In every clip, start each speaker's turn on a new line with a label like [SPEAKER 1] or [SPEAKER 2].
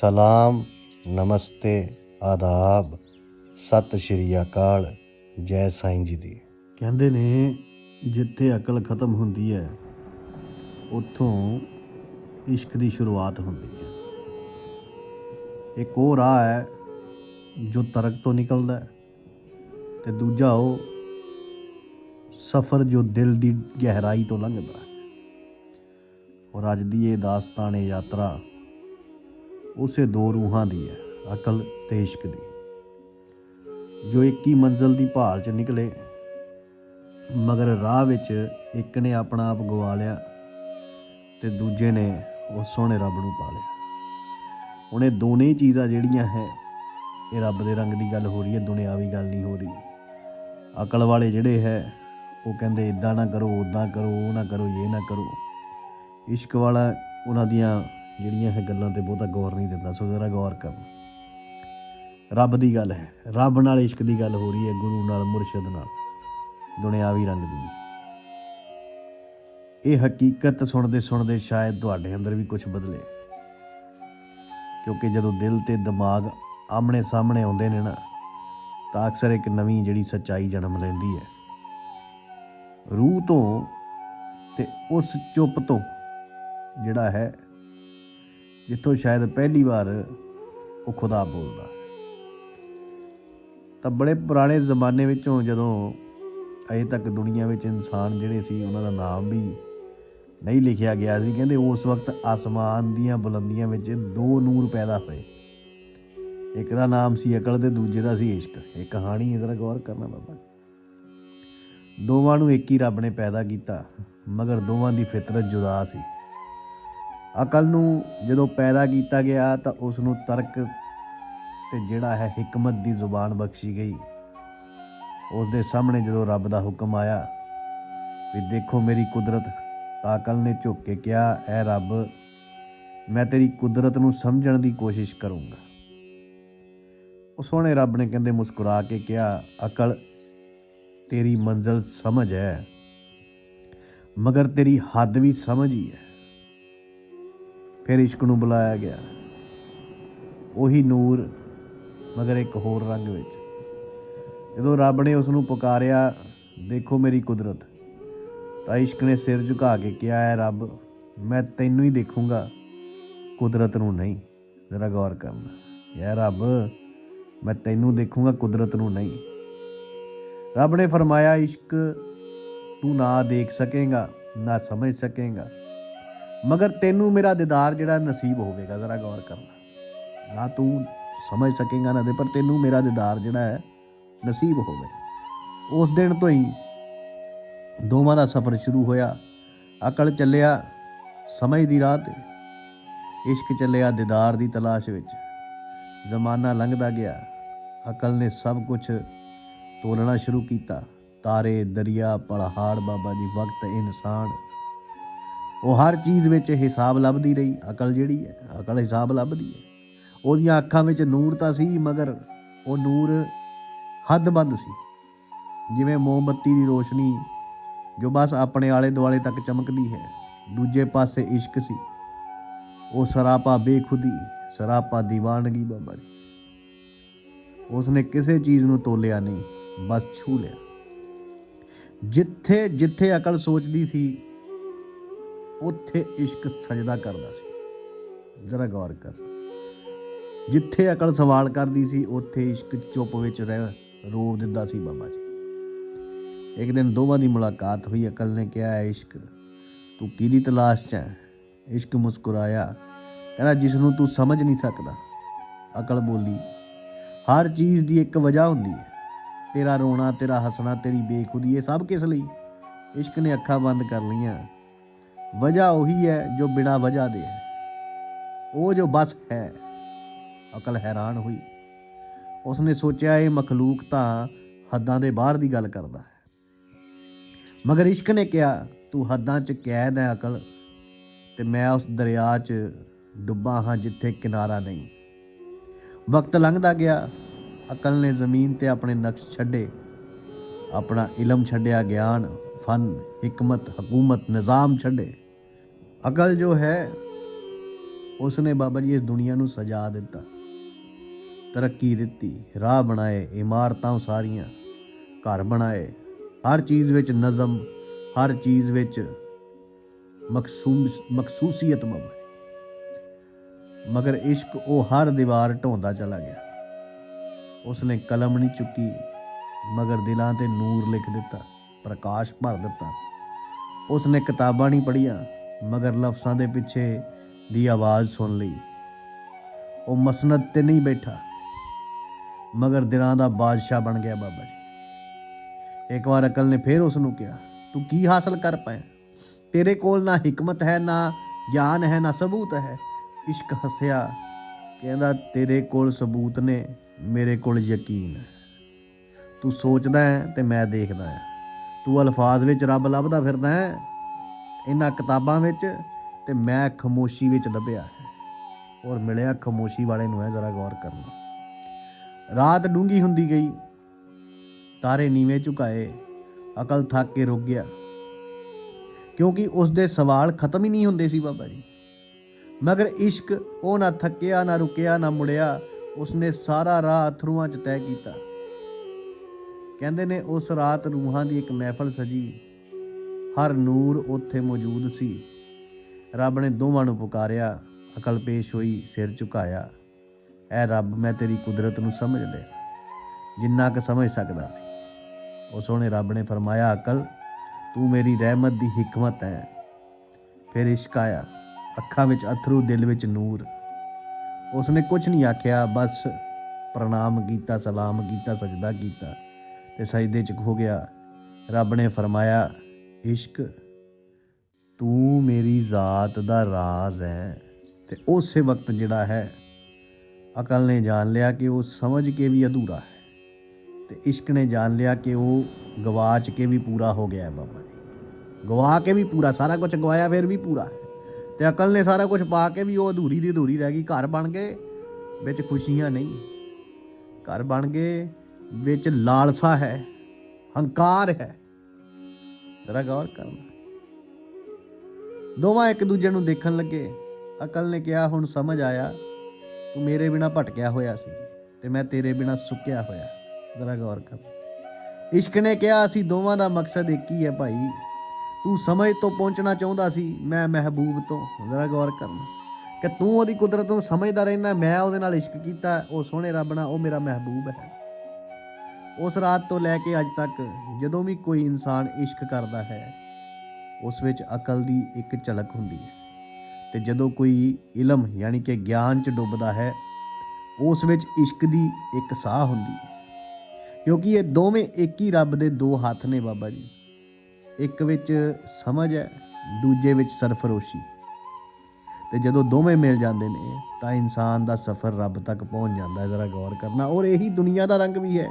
[SPEAKER 1] ਸਲਾਮ, ਨਮਸਤੇ, ਆਦਾਬ, ਸਤਿ ਸ਼੍ਰੀ ਅਕਾਲ, ਜੈ ਸਾਈਂ ਜੀ ਦੀ।
[SPEAKER 2] ਕਹਿੰਦੇ ਨੇ, ਜਿੱਥੇ ਅਕਲ ਖਤਮ ਹੁੰਦੀ ਹੈ, ਉੱਥੋਂ ਇਸ਼ਕ ਦੀ ਸ਼ੁਰੂਆਤ ਹੁੰਦੀ ਹੈ। ਇੱਕ ਉਹ ਰਾਹ ਹੈ, ਜੋ ਤਰਕ ਤੋਂ ਨਿਕਲਦਾ ਹੈ, ਤੇ ਦੂਜਾ ਉਹ ਸਫ਼ਰ ਜੋ ਦਿਲ ਦੀ ਗਹਿਰਾਈ ਤੋਂ ਲੰਘਦਾ ਹੈ। ਔਰ ਅੱਜ ਦੀ ਇਹ ਦਾਸਤਾਨ ਇਹ ਯਾਤਰਾ ਉਸੇ ਦੋ ਰੂਹਾਂ ਦੀ ਹੈ, ਅਕਲ ਤੇ ਇਸ਼ਕ ਦੀ। ਜੋ ਇੱਕ ਹੀ ਮੰਜ਼ਲ ਦੀ ਭਾਲ 'ਚ ਨਿਕਲੇ, ਮਗਰ ਰਾਹ ਵਿੱਚ ਇੱਕ ਨੇ ਆਪਣਾ ਆਪ ਗਵਾ ਲਿਆ ਤੇ ਦੂਜੇ ਨੇ ਉਹ ਸੋਹਣੇ ਰੱਬ ਨੂੰ ਪਾ ਲਿਆ। ਹੁਣ ਦੋਨੇ ਚੀਜ਼ਾਂ ਜਿਹੜੀਆਂ ਹੈ, ਇਹ ਰੱਬ ਦੇ ਰੰਗ ਦੀ ਗੱਲ ਹੋ ਰਹੀ ਹੈ, ਦੁਨਿਆਵੀ ਗੱਲ ਨਹੀਂ ਹੋ ਰਹੀ। ਅਕਲ ਵਾਲੇ ਜਿਹੜੇ ਹੈ, ਉਹ ਕਹਿੰਦੇ, ਇਦਾਂ ਨਾ ਕਰੋ ਉਦਾਂ ਕਰੋ, ਉਹ ਨਾ ਕਰੋ, ਇਹ ਨਾ ਕਰੋ। ਇਸ਼ਕ ਵਾਲਾ ਉਹਨਾਂ ਦੀਆਂ ਜਿਹੜੀਆਂ ਇਹ ਗੱਲਾਂ ਤੇ ਬਹੁਤਾ ਗੌਰ ਨਹੀਂ ਦਿੰਦਾ, ਸੋ ਜ਼ਰਾ ਗੌਰ ਕਰਨ ਰੱਬ ਦੀ ਗੱਲ ਹੈ, ਰੱਬ ਨਾਲ ਇਸ਼ਕ ਦੀ ਗੱਲ ਹੋ ਰਹੀ ਹੈ, ਗੁਰੂ ਨਾਲ, ਮੁਰਸ਼ਿਦ ਨਾਲ ਦੁਨਿਆਵੀ ਰੰਗ ਦੀ ਇਹ ਹਕੀਕਤ ਸੁਣਦੇ ਸੁਣਦੇ ਸ਼ਾਇਦ ਤੁਹਾਡੇ ਅੰਦਰ ਵੀ ਕੁਝ ਬਦਲੇ। ਕਿਉਂਕਿ ਜਦੋਂ ਦਿਲ ਤੇ ਦਿਮਾਗ ਆਮਣੇ ਸਾਹਮਣੇ ਆਉਂਦੇ ਨੇ ਨਾ, ਤਾਂ ਅਕਸਰ ਇੱਕ ਨਵੀਂ ਜਿਹੜੀ ਸੱਚਾਈ ਜਨਮ ਲੈਂਦੀ ਹੈ। ਰੂਹ ਤੋਂ ਤੇ ਉਸ ਚੁੱਪ ਤੋਂ ਜਿਹੜਾ ਹੈ ਜਿੱਥੋਂ ਸ਼ਾਇਦ ਪਹਿਲੀ ਵਾਰ ਉਹ ਖੁਦਾ ਬੋਲਦਾ। ਤਾਂ ਬੜੇ ਪੁਰਾਣੇ ਜ਼ਮਾਨੇ ਵਿੱਚੋਂ ਜਦੋਂ ਅਜੇ ਤੱਕ ਦੁਨੀਆ ਵਿੱਚ ਇਨਸਾਨ ਜਿਹੜੇ ਸੀ, ਉਹਨਾਂ ਦਾ ਨਾਮ ਵੀ ਨਹੀਂ ਲਿਖਿਆ ਗਿਆ ਸੀ। ਕਹਿੰਦੇ ਉਸ ਵਕਤ ਆਸਮਾਨ ਦੀਆਂ ਬੁਲੰਦੀਆਂ ਵਿੱਚ ਦੋ ਨੂਰ ਪੈਦਾ ਹੋਏ। ਇੱਕ ਦਾ ਨਾਮ ਸੀ ਅਕਲ ਤੇ ਦੂਜੇ ਦਾ ਸੀ ਇਸ਼ਕ। ਇਹ ਕਹਾਣੀ ਇਹਦਾ ਗੌਰ ਕਰਨਾ ਬਾਬਾ। ਦੋਵਾਂ ਨੂੰ ਇੱਕ ਹੀ ਰੱਬ ਨੇ ਪੈਦਾ ਕੀਤਾ, ਮਗਰ ਦੋਵਾਂ ਦੀ ਫਿਤਰਤ ਜੁਦਾ ਸੀ। ਅਕਲ ਨੂੰ ਜਦੋਂ ਪੈਦਾ ਕੀਤਾ ਗਿਆ ਤਾਂ ਉਸ ਨੂੰ ਤਰਕ ਤੇ ਜਿਹੜਾ ਹੈ ਹਕਮਤ ਦੀ ਜ਼ੁਬਾਨ ਬਖਸ਼ੀ ਗਈ। ਉਸ ਦੇ ਸਾਹਮਣੇ ਜਦੋਂ ਰੱਬ ਦਾ ਹੁਕਮ ਆਇਆ ਵੀ ਦੇਖੋ ਮੇਰੀ ਕੁਦਰਤ, ਤਾਂ ਅਕਲ ਨੇ ਝੁੱਕ ਕੇ ਕਿਹਾ, ਐ ਰੱਬ, ਮੈਂ ਤੇਰੀ ਕੁਦਰਤ ਨੂੰ ਸਮਝਣ ਦੀ ਕੋਸ਼ਿਸ਼ ਕਰੂੰਗਾ। ਉਸ ਸੋਹਣੇ ਰੱਬ ਨੇ ਕਹਿੰਦੇ ਮੁਸਕਰਾ ਕੇ ਕਿਹਾ, ਅਕਲ, ਤੇਰੀ ਮੰਜ਼ਲ ਸਮਝ ਹੈ, ਮਗਰ ਤੇਰੀ ਹੱਦ ਵੀ ਸਮਝ ਹੀ ਹੈ। ਫਿਰ ਇਸ਼ਕ ਨੂੰ ਬੁਲਾਇਆ ਗਿਆ। ਉਹੀ ਨੂਰ, ਮਗਰ ਇੱਕ ਹੋਰ ਰੰਗ ਵਿੱਚ। ਜਦੋਂ ਰੱਬ ਨੇ ਉਸ ਨੂੰ ਪੁਕਾਰਿਆ, ਦੇਖੋ ਮੇਰੀ ਕੁਦਰਤ, ਤਾਂ ਇਸ਼ਕ ਨੇ ਸਿਰ ਝੁਕਾ ਕੇ ਕਿਹਾ ਹੈ ਰੱਬ, ਮੈਂ ਤੈਨੂੰ ਹੀ ਦੇਖੂੰਗਾ। ਕੁਦਰਤ ਨੂੰ ਨਹੀਂ, ਜ਼ਰਾ ਗੌਰ ਕਰਨਾ। ਯਾ ਰੱਬ, ਮੈਂ ਤੈਨੂੰ ਦੇਖੂੰਗਾ, ਕੁਦਰਤ ਨੂੰ ਨਹੀਂ। ਰੱਬ ਨੇ ਫਰਮਾਇਆ, ਇਸ਼ਕ ਤੂੰ ਨਾ ਦੇਖ ਸਕੇਗਾ, ਨਾ ਸਮਝ ਸਕੇਗਾ। ਮਗਰ ਤੈਨੂੰ ਮੇਰਾ ਦੀਦਾਰ ਜਿਹੜਾ ਨਸੀਬ ਹੋਵੇਗਾ, ਜ਼ਰਾ ਗੌਰ ਕਰਨਾ ਨਾ ਤੂੰ ਸਮਝ ਸਕੇਗਾ ਨਾ ਦੇ, ਪਰ ਤੈਨੂੰ ਮੇਰਾ ਦੀਦਾਰ ਜਿਹੜਾ ਹੈ, ਨਸੀਬ ਹੋਵੇ। ਉਸ ਦਿਨ ਤੋਂ ਹੀ ਦੋਵਾਂ ਦਾ ਸਫ਼ਰ ਸ਼ੁਰੂ ਹੋਇਆ। ਅਕਲ ਚੱਲਿਆ ਸਮਝ ਦੀ ਰਾਹ ਤੇ। ਇਸ਼ਕ ਚੱਲਿਆ ਦੀਦਾਰ ਦੀ ਤਲਾਸ਼ ਵਿੱਚ। ਜ਼ਮਾਨਾ ਲੰਘਦਾ ਗਿਆ। ਅਕਲ ਨੇ ਸਭ ਕੁਝ ਤੋਲਣਾ ਸ਼ੁਰੂ ਕੀਤਾ। ਤਾਰੇ, ਦਰਿਆ, ਪਹਾੜ, ਬਾਬਾ ਜੀ, ਵਕਤ, ਇਨਸਾਨ। ਉਹ ਹਰ ਚੀਜ਼ ਵਿੱਚ ਹਿਸਾਬ ਲੱਭਦੀ ਰਹੀ, ਅਕਲ ਜਿਹੜੀ ਹੈ, ਅਕਲ ਹਿਸਾਬ ਲੱਭਦੀ ਹੈ। ਉਹਦੀਆਂ ਅੱਖਾਂ ਵਿੱਚ ਨੂਰ ਤਾਂ ਸੀ, ਮਗਰ ਉਹ ਨੂਰ ਹੱਦਬੰਦ ਸੀ। ਜਿਵੇਂ ਮੋਮਬੱਤੀ ਦੀ ਰੋਸ਼ਨੀ ਜੋ ਬਸ ਆਪਣੇ ਆਲੇ ਦੁਆਲੇ ਤੱਕ ਚਮਕਦੀ ਹੈ, ਦੂਜੇ ਪਾਸੇ ਇਸ਼ਕ ਸੀ। ਉਹ ਸਰਾਪਾ ਬੇਖੁਦੀ, ਸਰਾਪਾ ਦੀਵਾਨਗੀ ਬਾਬਾ ਜੀ। ਉਸਨੇ ਕਿਸੇ ਚੀਜ਼ ਨੂੰ ਤੋਲਿਆ ਨਹੀਂ, ਬਸ ਛੂ ਲਿਆ। ਜਿੱਥੇ ਜਿੱਥੇ ਅਕਲ ਸੋਚਦੀ ਸੀ ਉੱਥੇ ਇਸ਼ਕ ਸਜਦਾ ਕਰਦਾ ਸੀ। ਜ਼ਰਾ ਗੌਰ ਕਰ। ਜਿੱਥੇ ਅਕਲ ਸਵਾਲ ਕਰਦੀ ਸੀ, ਉੱਥੇ ਇਸ਼ਕ ਚੁੱਪ ਵਿੱਚ ਰਹਿ ਰੋ ਦਿੰਦਾ ਸੀ ਬਾਬਾ ਜੀ। ਇੱਕ ਦਿਨ ਦੋਵਾਂ ਦੀ ਮੁਲਾਕਾਤ ਹੋਈ। ਅਕਲ ਨੇ ਕਿਹਾ ਇਸ਼ਕ, ਤੂੰ ਕਿਹਦੀ ਤਲਾਸ਼ 'ਚ ਹੈ? ਇਸ਼ਕ ਮੁਸਕਰਾਇਆ। ਕਹਿੰਦਾ, ਜਿਸ ਨੂੰ ਤੂੰ ਸਮਝ ਨਹੀਂ ਸਕਦਾ। ਅਕਲ ਬੋਲੀ, ਹਰ ਚੀਜ਼ ਦੀ ਇੱਕ ਵਜ੍ਹਾ ਹੁੰਦੀ ਹੈ। ਤੇਰਾ ਰੋਣਾ, ਤੇਰਾ ਹੱਸਣਾ, ਤੇਰੀ ਬੇਖੁਦੀ, ਇਹ ਸਭ ਕਿਸ ਲਈ? ਇਸ਼ਕ ਨੇ ਅੱਖਾਂ ਬੰਦ ਕਰ ਲਈਆਂ। ਵਜ੍ਹਾ ਉਹੀ ਹੈ ਜੋ ਬਿਨਾਂ ਵਜ੍ਹਾ ਦੇ ਹੈ। ਉਹ ਜੋ ਬਸ ਹੈ, ਅਕਲ ਹੈਰਾਨ ਹੋਈ। ਉਸਨੇ ਸੋਚਿਆ, ਇਹ ਮਖਲੂਕ ਤਾਂ ਹੱਦਾਂ ਦੇ ਬਾਹਰ ਦੀ ਗੱਲ ਕਰਦਾ ਹੈ। ਮਗਰ ਇਸ਼ਕ ਨੇ ਕਿਹਾ, ਤੂੰ ਹੱਦਾਂ 'ਚ ਕੈਦ ਹੈ ਅਕਲ, ਤੇ ਮੈਂ ਉਸ ਦਰਿਆ 'ਚ ਡੁੱਬਾ ਹਾਂ ਜਿੱਥੇ ਕਿਨਾਰਾ ਨਹੀਂ। ਵਕਤ ਲੰਘਦਾ ਗਿਆ। ਅਕਲ ਨੇ ਜ਼ਮੀਨ ਤੇ ਆਪਣੇ ਨਕਸ਼ ਛੱਡੇ, ਆਪਣਾ ਇਲਮ ਛੱਡਿਆ ਗਿਆਨ ਫਨ, ਹਕਮਤ, ਹਕੂਮਤ, ਨਿਜ਼ਾਮ ਛੱਡੇ। ਅਕਲ ਜੋ ਹੈ, ਉਸਨੇ ਬਾਬਾ ਜੀ ਇਸ ਦੁਨੀਆ ਨੂੰ ਸਜਾ ਦਿੱਤਾ। ਤਰੱਕੀ ਦਿੱਤੀ, ਰਾਹ ਬਣਾਏ, ਇਮਾਰਤਾਂ ਉਸਾਰੀਆਂ, ਘਰ ਬਣਾਏ। ਹਰ ਚੀਜ਼ ਵਿੱਚ ਨਜ਼ਮ, ਹਰ ਚੀਜ਼ ਵਿੱਚ ਮਖਸੂਸ ਮਖਸੂਸੀਅਤ ਬਾਬਾ ਮਗਰ ਇਸ਼ਕ ਉਹ ਹਰ ਦੀਵਾਰ ਢੋਂਦਾ ਚਲਾ ਗਿਆ। ਉਸਨੇ ਕਲਮ ਨਹੀਂ ਚੁੱਕੀ, ਮਗਰ ਦਿਲਾਂ ਤੇ ਨੂਰ ਲਿਖ ਦਿੱਤਾ। ਪ੍ਰਕਾਸ਼ ਭਰ ਦਿੱਤਾ। ਉਸਨੇ ਕਿਤਾਬਾਂ ਨਹੀਂ ਪੜ੍ਹੀਆਂ, ਮਗਰ ਲਫ਼ਜ਼ਾਂ ਦੇ ਪਿੱਛੇ ਦੀ ਆਵਾਜ਼ ਸੁਣ ਲਈ। ਉਹ ਮਸਨਦ ਤੇ ਨਹੀਂ ਬੈਠਾ, ਮਗਰ ਦਿਲਾਂ ਦਾ ਬਾਦਸ਼ਾਹ ਬਣ ਗਿਆ ਬਾਬਾ ਜੀ। ਇੱਕ ਵਾਰ ਅਕਲ ਨੇ ਫੇਰ ਉਸ ਨੂੰ ਕਿਹਾ, ਤੂੰ ਕੀ ਹਾਸਲ ਕਰ ਪਾਇਆ ਤੇਰੇ ਕੋਲ ਨਾ ਹਕਮਤ ਹੈ, ਨਾ ਗਿਆਨ ਹੈ, ਨਾ ਸਬੂਤ ਹੈ। ਇਸ਼ਕ ਹੱਸਿਆ, ਕਹਿੰਦਾ, ਤੇਰੇ ਕੋਲ ਸਬੂਤ ਨੇ, ਮੇਰੇ ਕੋਲ ਯਕੀਨ ਹੈ। ਤੂੰ ਸੋਚਦਾ ਹੈ ਤੇ ਮੈਂ ਦੇਖਦਾ ਹਾਂ। ਤੂੰ ਅਲਫਾਜ਼ ਵਿੱਚ ਰੱਬ ਲੱਭਦਾ ਫਿਰਦਾ ਹੈ। ਇਹਨਾਂ ਕਿਤਾਬਾਂ ਵਿੱਚ ਤੇ ਮੈਂ ਖਮੋਸ਼ੀ ਵਿੱਚ ਲੱਭਿਆ ਹੈ। ਔਰ ਮਿਲਿਆ ਖਮੋਸ਼ੀ ਵਾਲੇ ਨੂੰ ਹੈ ਜ਼ਰਾ ਗੌਰ ਕਰਨਾ। ਰਾਤ ਡੂੰਗੀ ਹੁੰਦੀ ਗਈ। ਤਾਰੇ ਨੀਵੇਂ ਝੁਕਾਏ। ਅਕਲ ਥੱਕ ਕੇ ਰੁਕ ਗਿਆ। ਕਿਉਂਕਿ ਉਸ ਦੇ ਸਵਾਲ ਖਤਮ ਹੀ ਨਹੀਂ ਹੁੰਦੇ ਸੀ ਬਾਬਾ ਜੀ। ਮਗਰ ਇਸ਼ਕ ਉਹ ਨਾ ਥੱਕਿਆ, ਨਾ ਰੁਕਿਆ, ਨਾ ਮੁੜਿਆ। ਉਸਨੇ ਸਾਰਾ ਰਾਹ ਅਥਰੂਆਂ 'ਚ ਤੈਅ ਕੀਤਾ। ਕਹਿੰਦੇ ਨੇ, ਉਸ ਰਾਤ ਰੂਹਾਂ ਦੀ ਇੱਕ ਮਹਿਫਲ ਸਜੀ। ਹਰ ਨੂਰ ਉੱਥੇ ਮੌਜੂਦ ਸੀ। ਰੱਬ ਨੇ ਦੋਵਾਂ ਨੂੰ ਪੁਕਾਰਿਆ, ਅਕਲ ਪੇਸ਼ ਹੋਈ, ਸਿਰ ਝੁਕਾਇਆ। ਐ ਰੱਬ, ਮੈਂ ਤੇਰੀ ਕੁਦਰਤ ਨੂੰ ਸਮਝ ਲਿਆ, ਜਿੰਨਾ ਕੁ ਸਮਝ ਸਕਦਾ ਸੀ। ਉਸ ਸੋਹਣੇ ਰੱਬ ਨੇ ਫਰਮਾਇਆ, ਅਕਲ, ਤੂੰ ਮੇਰੀ ਰਹਿਮਤ ਦੀ ਹਕਮਤ ਹੈ ਫਿਰ ਇਸ਼ਕ ਆਇਆ, ਅੱਖਾਂ ਵਿੱਚ ਅਥਰੂ, ਦਿਲ ਵਿੱਚ ਨੂਰ। ਉਸਨੇ ਕੁਝ ਨਹੀਂ ਆਖਿਆ, ਬਸ ਪ੍ਰਣਾਮ ਕੀਤਾ, ਸਲਾਮ ਕੀਤਾ, ਸਜਦਾ ਕੀਤਾ। ਤੇ ਸਜਦੇ ਚ ਖੋ ਗਿਆ। ਰੱਬ ਨੇ ਫਰਮਾਇਆ, ਇਸ਼ਕ, ਤੂੰ ਮੇਰੀ ਜ਼ਾਤ ਦਾ ਰਾਜ਼ ਹੈ ਤੇ ਉਸੇ ਵਕਤ ਜਿਹੜਾ ਹੈ, ਅਕਲ ਨੇ ਜਾਣ ਲਿਆ ਕਿ ਉਹ ਸਮਝ ਕੇ ਵੀ ਅਧੂਰਾ ਹੈ ਤੇ ਇਸ਼ਕ ਨੇ ਜਾਣ ਲਿਆ ਕਿ ਉਹ ਗਵਾਚ ਕੇ ਵੀ ਪੂਰਾ ਹੋ ਗਿਆ ਹੈ ਬਾਬਾ ਜੀ। ਗਵਾ ਕੇ ਵੀ ਪੂਰਾ, ਸਾਰਾ ਕੁਝ ਗਵਾਇਆ ਫਿਰ ਵੀ ਪੂਰਾ ਹੈ ਤੇ ਅਕਲ ਨੇ ਸਾਰਾ ਕੁਝ ਪਾ ਕੇ ਵੀ ਉਹ ਅਧੂਰੀ ਦੀ ਅਧੂਰੀ ਰਹਿ ਗਈ। ਘਰ ਬਣ ਗਏ, ਵਿੱਚ ਖੁਸ਼ੀਆਂ ਨਹੀਂ। ਘਰ ਬਣ ਗਏ ਵਿੱਚ ਲਾਲਸਾ ਹੈ, ਹੰਕਾਰ ਹੈ। ਜ਼ਰਾ ਗੌਰ ਕਰਨਾ। ਦੋਵਾਂ ਇੱਕ ਦੂਜੇ ਨੂੰ ਦੇਖਣ ਲੱਗੇ ਅਕਲ ਨੇ ਕਿਹਾ, ਹੁਣ ਸਮਝ ਆਇਆ, ਤੂੰ ਮੇਰੇ ਬਿਨਾ ਭਟਕਿਆ ਹੋਇਆ ਸੀ ਤੇ ਮੈਂ ਤੇਰੇ ਬਿਨਾ ਸੁੱਕਿਆ ਹੋਇਆ। ਜ਼ਰਾ ਗੌਰ ਕਰ। ਇਸ਼ਕ ਨੇ ਕਿਹਾ, ਅਸੀਂ ਦੋਵਾਂ ਦਾ ਮਕਸਦ ਇੱਕ ਹੀ ਹੈ ਭਾਈ। ਤੂੰ ਸਮਝ ਤੋਂ ਪਹੁੰਚਣਾ ਚਾਹੁੰਦਾ ਸੀ, ਮੈਂ ਮਹਿਬੂਬ ਤੋਂ। ਜ਼ਰਾ ਗੌਰ ਕਰਨਾ। ਕਿ ਤੂੰ ਉਹਦੀ ਕੁਦਰਤ ਨੂੰ ਸਮਝਦਾ ਰਹਿਣਾ, ਮੈਂ ਉਹਦੇ ਨਾਲ ਇਸ਼ਕ ਕੀਤਾ, ਉਹ ਸੋਹਣੇ ਰੱਬ ਨਾਲ, ਉਹ ਮੇਰਾ ਮਹਿਬੂਬ ਹੈ। ਉਸ ਰਾਤ ਤੋਂ ਲੈ ਕੇ ਅੱਜ ਤੱਕ ਜਦੋਂ ਵੀ ਕੋਈ ਇਨਸਾਨ ਇਸ਼ਕ ਕਰਦਾ ਹੈ, ਉਸ ਵਿੱਚ ਅਕਲ ਦੀ ਇੱਕ ਝਲਕ ਹੁੰਦੀ ਹੈ। ਤੇ ਜਦੋਂ ਕੋਈ ਇਲਮ ਯਾਨੀ ਕਿ ਗਿਆਨ ਚ ਡੁੱਬਦਾ ਹੈ, ਉਸ ਵਿੱਚ ਇਸ਼ਕ ਦੀ ਇੱਕ ਸਾਹ ਹੁੰਦੀ ਹੈ। ਕਿਉਂਕਿ ਇਹ ਦੋਵੇਂ ਇੱਕ ਹੀ ਰੱਬ ਦੇ ਦੋ ਹੱਥ ਨੇ ਬਾਬਾ ਜੀ। ਇੱਕ ਵਿੱਚ ਸਮਝ ਹੈ, ਦੂਜੇ ਵਿੱਚ ਸਰਫਰੋਸ਼ੀ। ਤੇ ਜਦੋਂ ਦੋਵੇਂ ਮਿਲ ਜਾਂਦੇ ਨੇ, ਤਾਂ ਇਨਸਾਨ ਦਾ ਸਫ਼ਰ ਰੱਬ ਤੱਕ ਪਹੁੰਚ ਜਾਂਦਾ ਹੈ, ਜ਼ਰਾ ਗੌਰ ਕਰਨਾ। ਔਰ ਇਹੀ ਦੁਨੀਆ ਦਾ ਰੰਗ ਵੀ ਹੈ।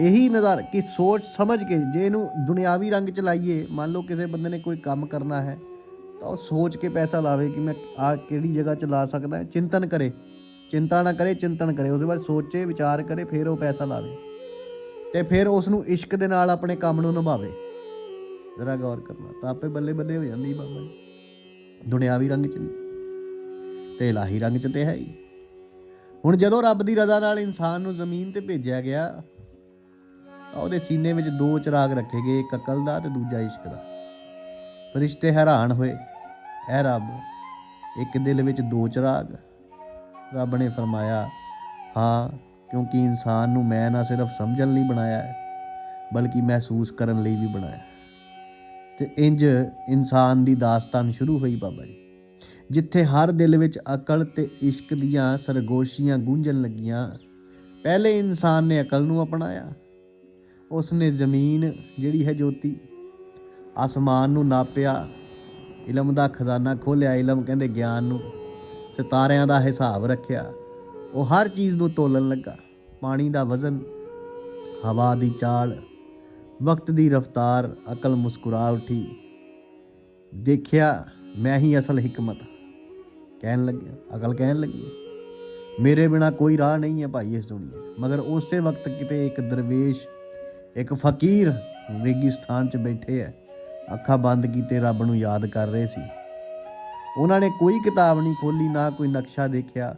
[SPEAKER 2] ਇਹੀ ਨਜ਼ਰ ਕਿ ਸੋਚ ਸਮਝ ਕੇ ਜੇ ਇਹਨੂੰ ਦੁਨਿਆਵੀ ਰੰਗ ਚ ਲਾਈਏ, ਮੰਨ ਲਓ ਕਿਸੇ ਬੰਦੇ ਨੇ ਕੋਈ ਕੰਮ ਕਰਨਾ ਹੈ, ਤਾਂ ਉਹ ਸੋਚ ਕੇ ਪੈਸਾ ਲਾਵੇ ਕਿ ਮੈਂ ਆ ਕਿਹੜੀ ਜਗ੍ਹਾ ਚ ਲਾ ਸਕਦਾ ਹਾਂ ਚਿੰਤਨ ਕਰੇ। ਚਿੰਤਾ ਨਾ ਕਰੇ, ਚਿੰਤਨ ਕਰੇ। ਉਹਦੇ ਬਾਅਦ ਸੋਚੇ, ਵਿਚਾਰ ਕਰੇ, ਫਿਰ ਉਹ ਪੈਸਾ ਲਾਵੇ। ਤੇ ਫਿਰ ਉਸ ਨੂੰ ਇਸ਼ਕ ਦੇ ਨਾਲ ਆਪਣੇ ਕੰਮ ਨੂੰ ਨਿਭਾਵੇ। ਜ਼ਰਾ ਗੌਰ ਕਰਨਾ। ਤਾਂ ਆਪੇ ਬੱਲੇ ਬੱਲੇ ਹੋ ਜਾਂਦੀ ਬਾਬਾ ਜੀ। ਦੁਨਿਆਵੀ ਰੰਗ ਚ ਵੀ ਤੇ ਇਲਾਹੀ ਰੰਗ ਚ ਤੇ ਹੈ ਹੀ। ਹੁਣ ਜਦੋਂ ਰੱਬ ਦੀ ਰਜ਼ਾ ਨਾਲ ਇਨਸਾਨ ਨੂੰ ਜ਼ਮੀਨ ਤੇ ਭੇਜਿਆ ਗਿਆ ਤਾਂ ਉਹਦੇ ਸੀਨੇ ਵਿੱਚ ਦੋ ਚਿਰਾਗ ਰੱਖੇ ਗਏ, ਇੱਕ ਅਕਲ ਦਾ ਤੇ ਦੂਜਾ ਇਸ਼ਕ ਦਾ। ਫਰਿਸ਼ਤੇ ਹੈਰਾਨ ਹੋਏ। ਐ ਰੱਬ, ਇੱਕ ਦਿਲ ਵਿੱਚ ਦੋ ਚਿਰਾਗ। ਰੱਬ ਨੇ ਫਰਮਾਇਆ, ਹਾਂ, ਕਿਉਂਕਿ ਇਨਸਾਨ ਨੂੰ ਮੈਂ ਨਾ ਸਿਰਫ ਸਮਝਣ ਲਈ ਬਣਾਇਆ ਹੈ, ਬਲਕਿ ਮਹਿਸੂਸ ਕਰਨ ਲਈ ਵੀ ਬਣਾਇਆ ਹੈ। ਤੇ ਇੰਜ ਇਨਸਾਨ ਦੀ ਦਾਸਤਾਨ ਸ਼ੁਰੂ ਹੋਈ ਬਾਬਾ ਜੀ। ਜਿੱਥੇ ਹਰ ਦਿਲ ਵਿੱਚ ਅਕਲ ਤੇ ਇਸ਼ਕ ਦੀਆਂ ਸਰਗੋਸ਼ੀਆਂ ਗੂੰਜਣ ਲੱਗੀਆਂ, ਪਹਿਲੇ ਇਨਸਾਨ ਨੇ ਅਕਲ ਨੂੰ ਅਪਣਾਇਆ ਉਸ ਨੇ ਜ਼ਮੀਨ ਜਿਹੜੀ ਹੈ ਜੋਤੀ, ਆਸਮਾਨ ਨੂੰ ਨਾਪਿਆ, ਇਲਮ ਦਾ ਖਜ਼ਾਨਾ ਖੋਲਿਆ ਇਲਮ ਕਹਿੰਦੇ ਗਿਆਨ ਨੂੰ, ਸਿਤਾਰਿਆਂ ਦਾ ਹਿਸਾਬ ਰੱਖਿਆ। ਉਹ ਹਰ ਚੀਜ਼ ਨੂੰ ਤੋਲਣ ਲੱਗਾ। ਪਾਣੀ ਦਾ ਵਜ਼ਨ, ਹਵਾ ਦੀ ਚਾਲ, ਵਕਤ ਦੀ ਰਫ਼ਤਾਰ, ਅਕਲ ਮੁਸਕਰਾ ਉਠੀ ਦੇਖਿਆ, ਮੈਂ ਹੀ ਅਸਲ ਹਕਮਤ। ਕਹਿਣ ਲੱਗਿਆ ਅਕਲ ਕਹਿਣ ਲੱਗੀ, ਮੇਰੇ ਬਿਨਾ ਕੋਈ ਰਾਹ ਨਹੀਂ ਹੈ ਭਾਈ ਇਸ ਦੁਨੀਆ ਮਗਰ ਉਸੇ ਵਕਤ ਕਿਤੇ ਇੱਕ ਦਰਵੇਸ਼ ਇੱਕ ਫਕੀਰ ਰੇਗਿਸਤਾਨ 'ਚ ਬੈਠੇ ਹੈ ਅੱਖਾਂ ਬੰਦ ਕੀਤੇ ਰੱਬ ਨੂੰ ਯਾਦ ਕਰ ਰਹੇ ਸੀ। ਉਹਨਾਂ ਨੇ ਕੋਈ ਕਿਤਾਬ ਨਹੀਂ ਖੋਲੀ ਨਾ ਕੋਈ ਨਕਸ਼ਾ ਦੇਖਿਆ।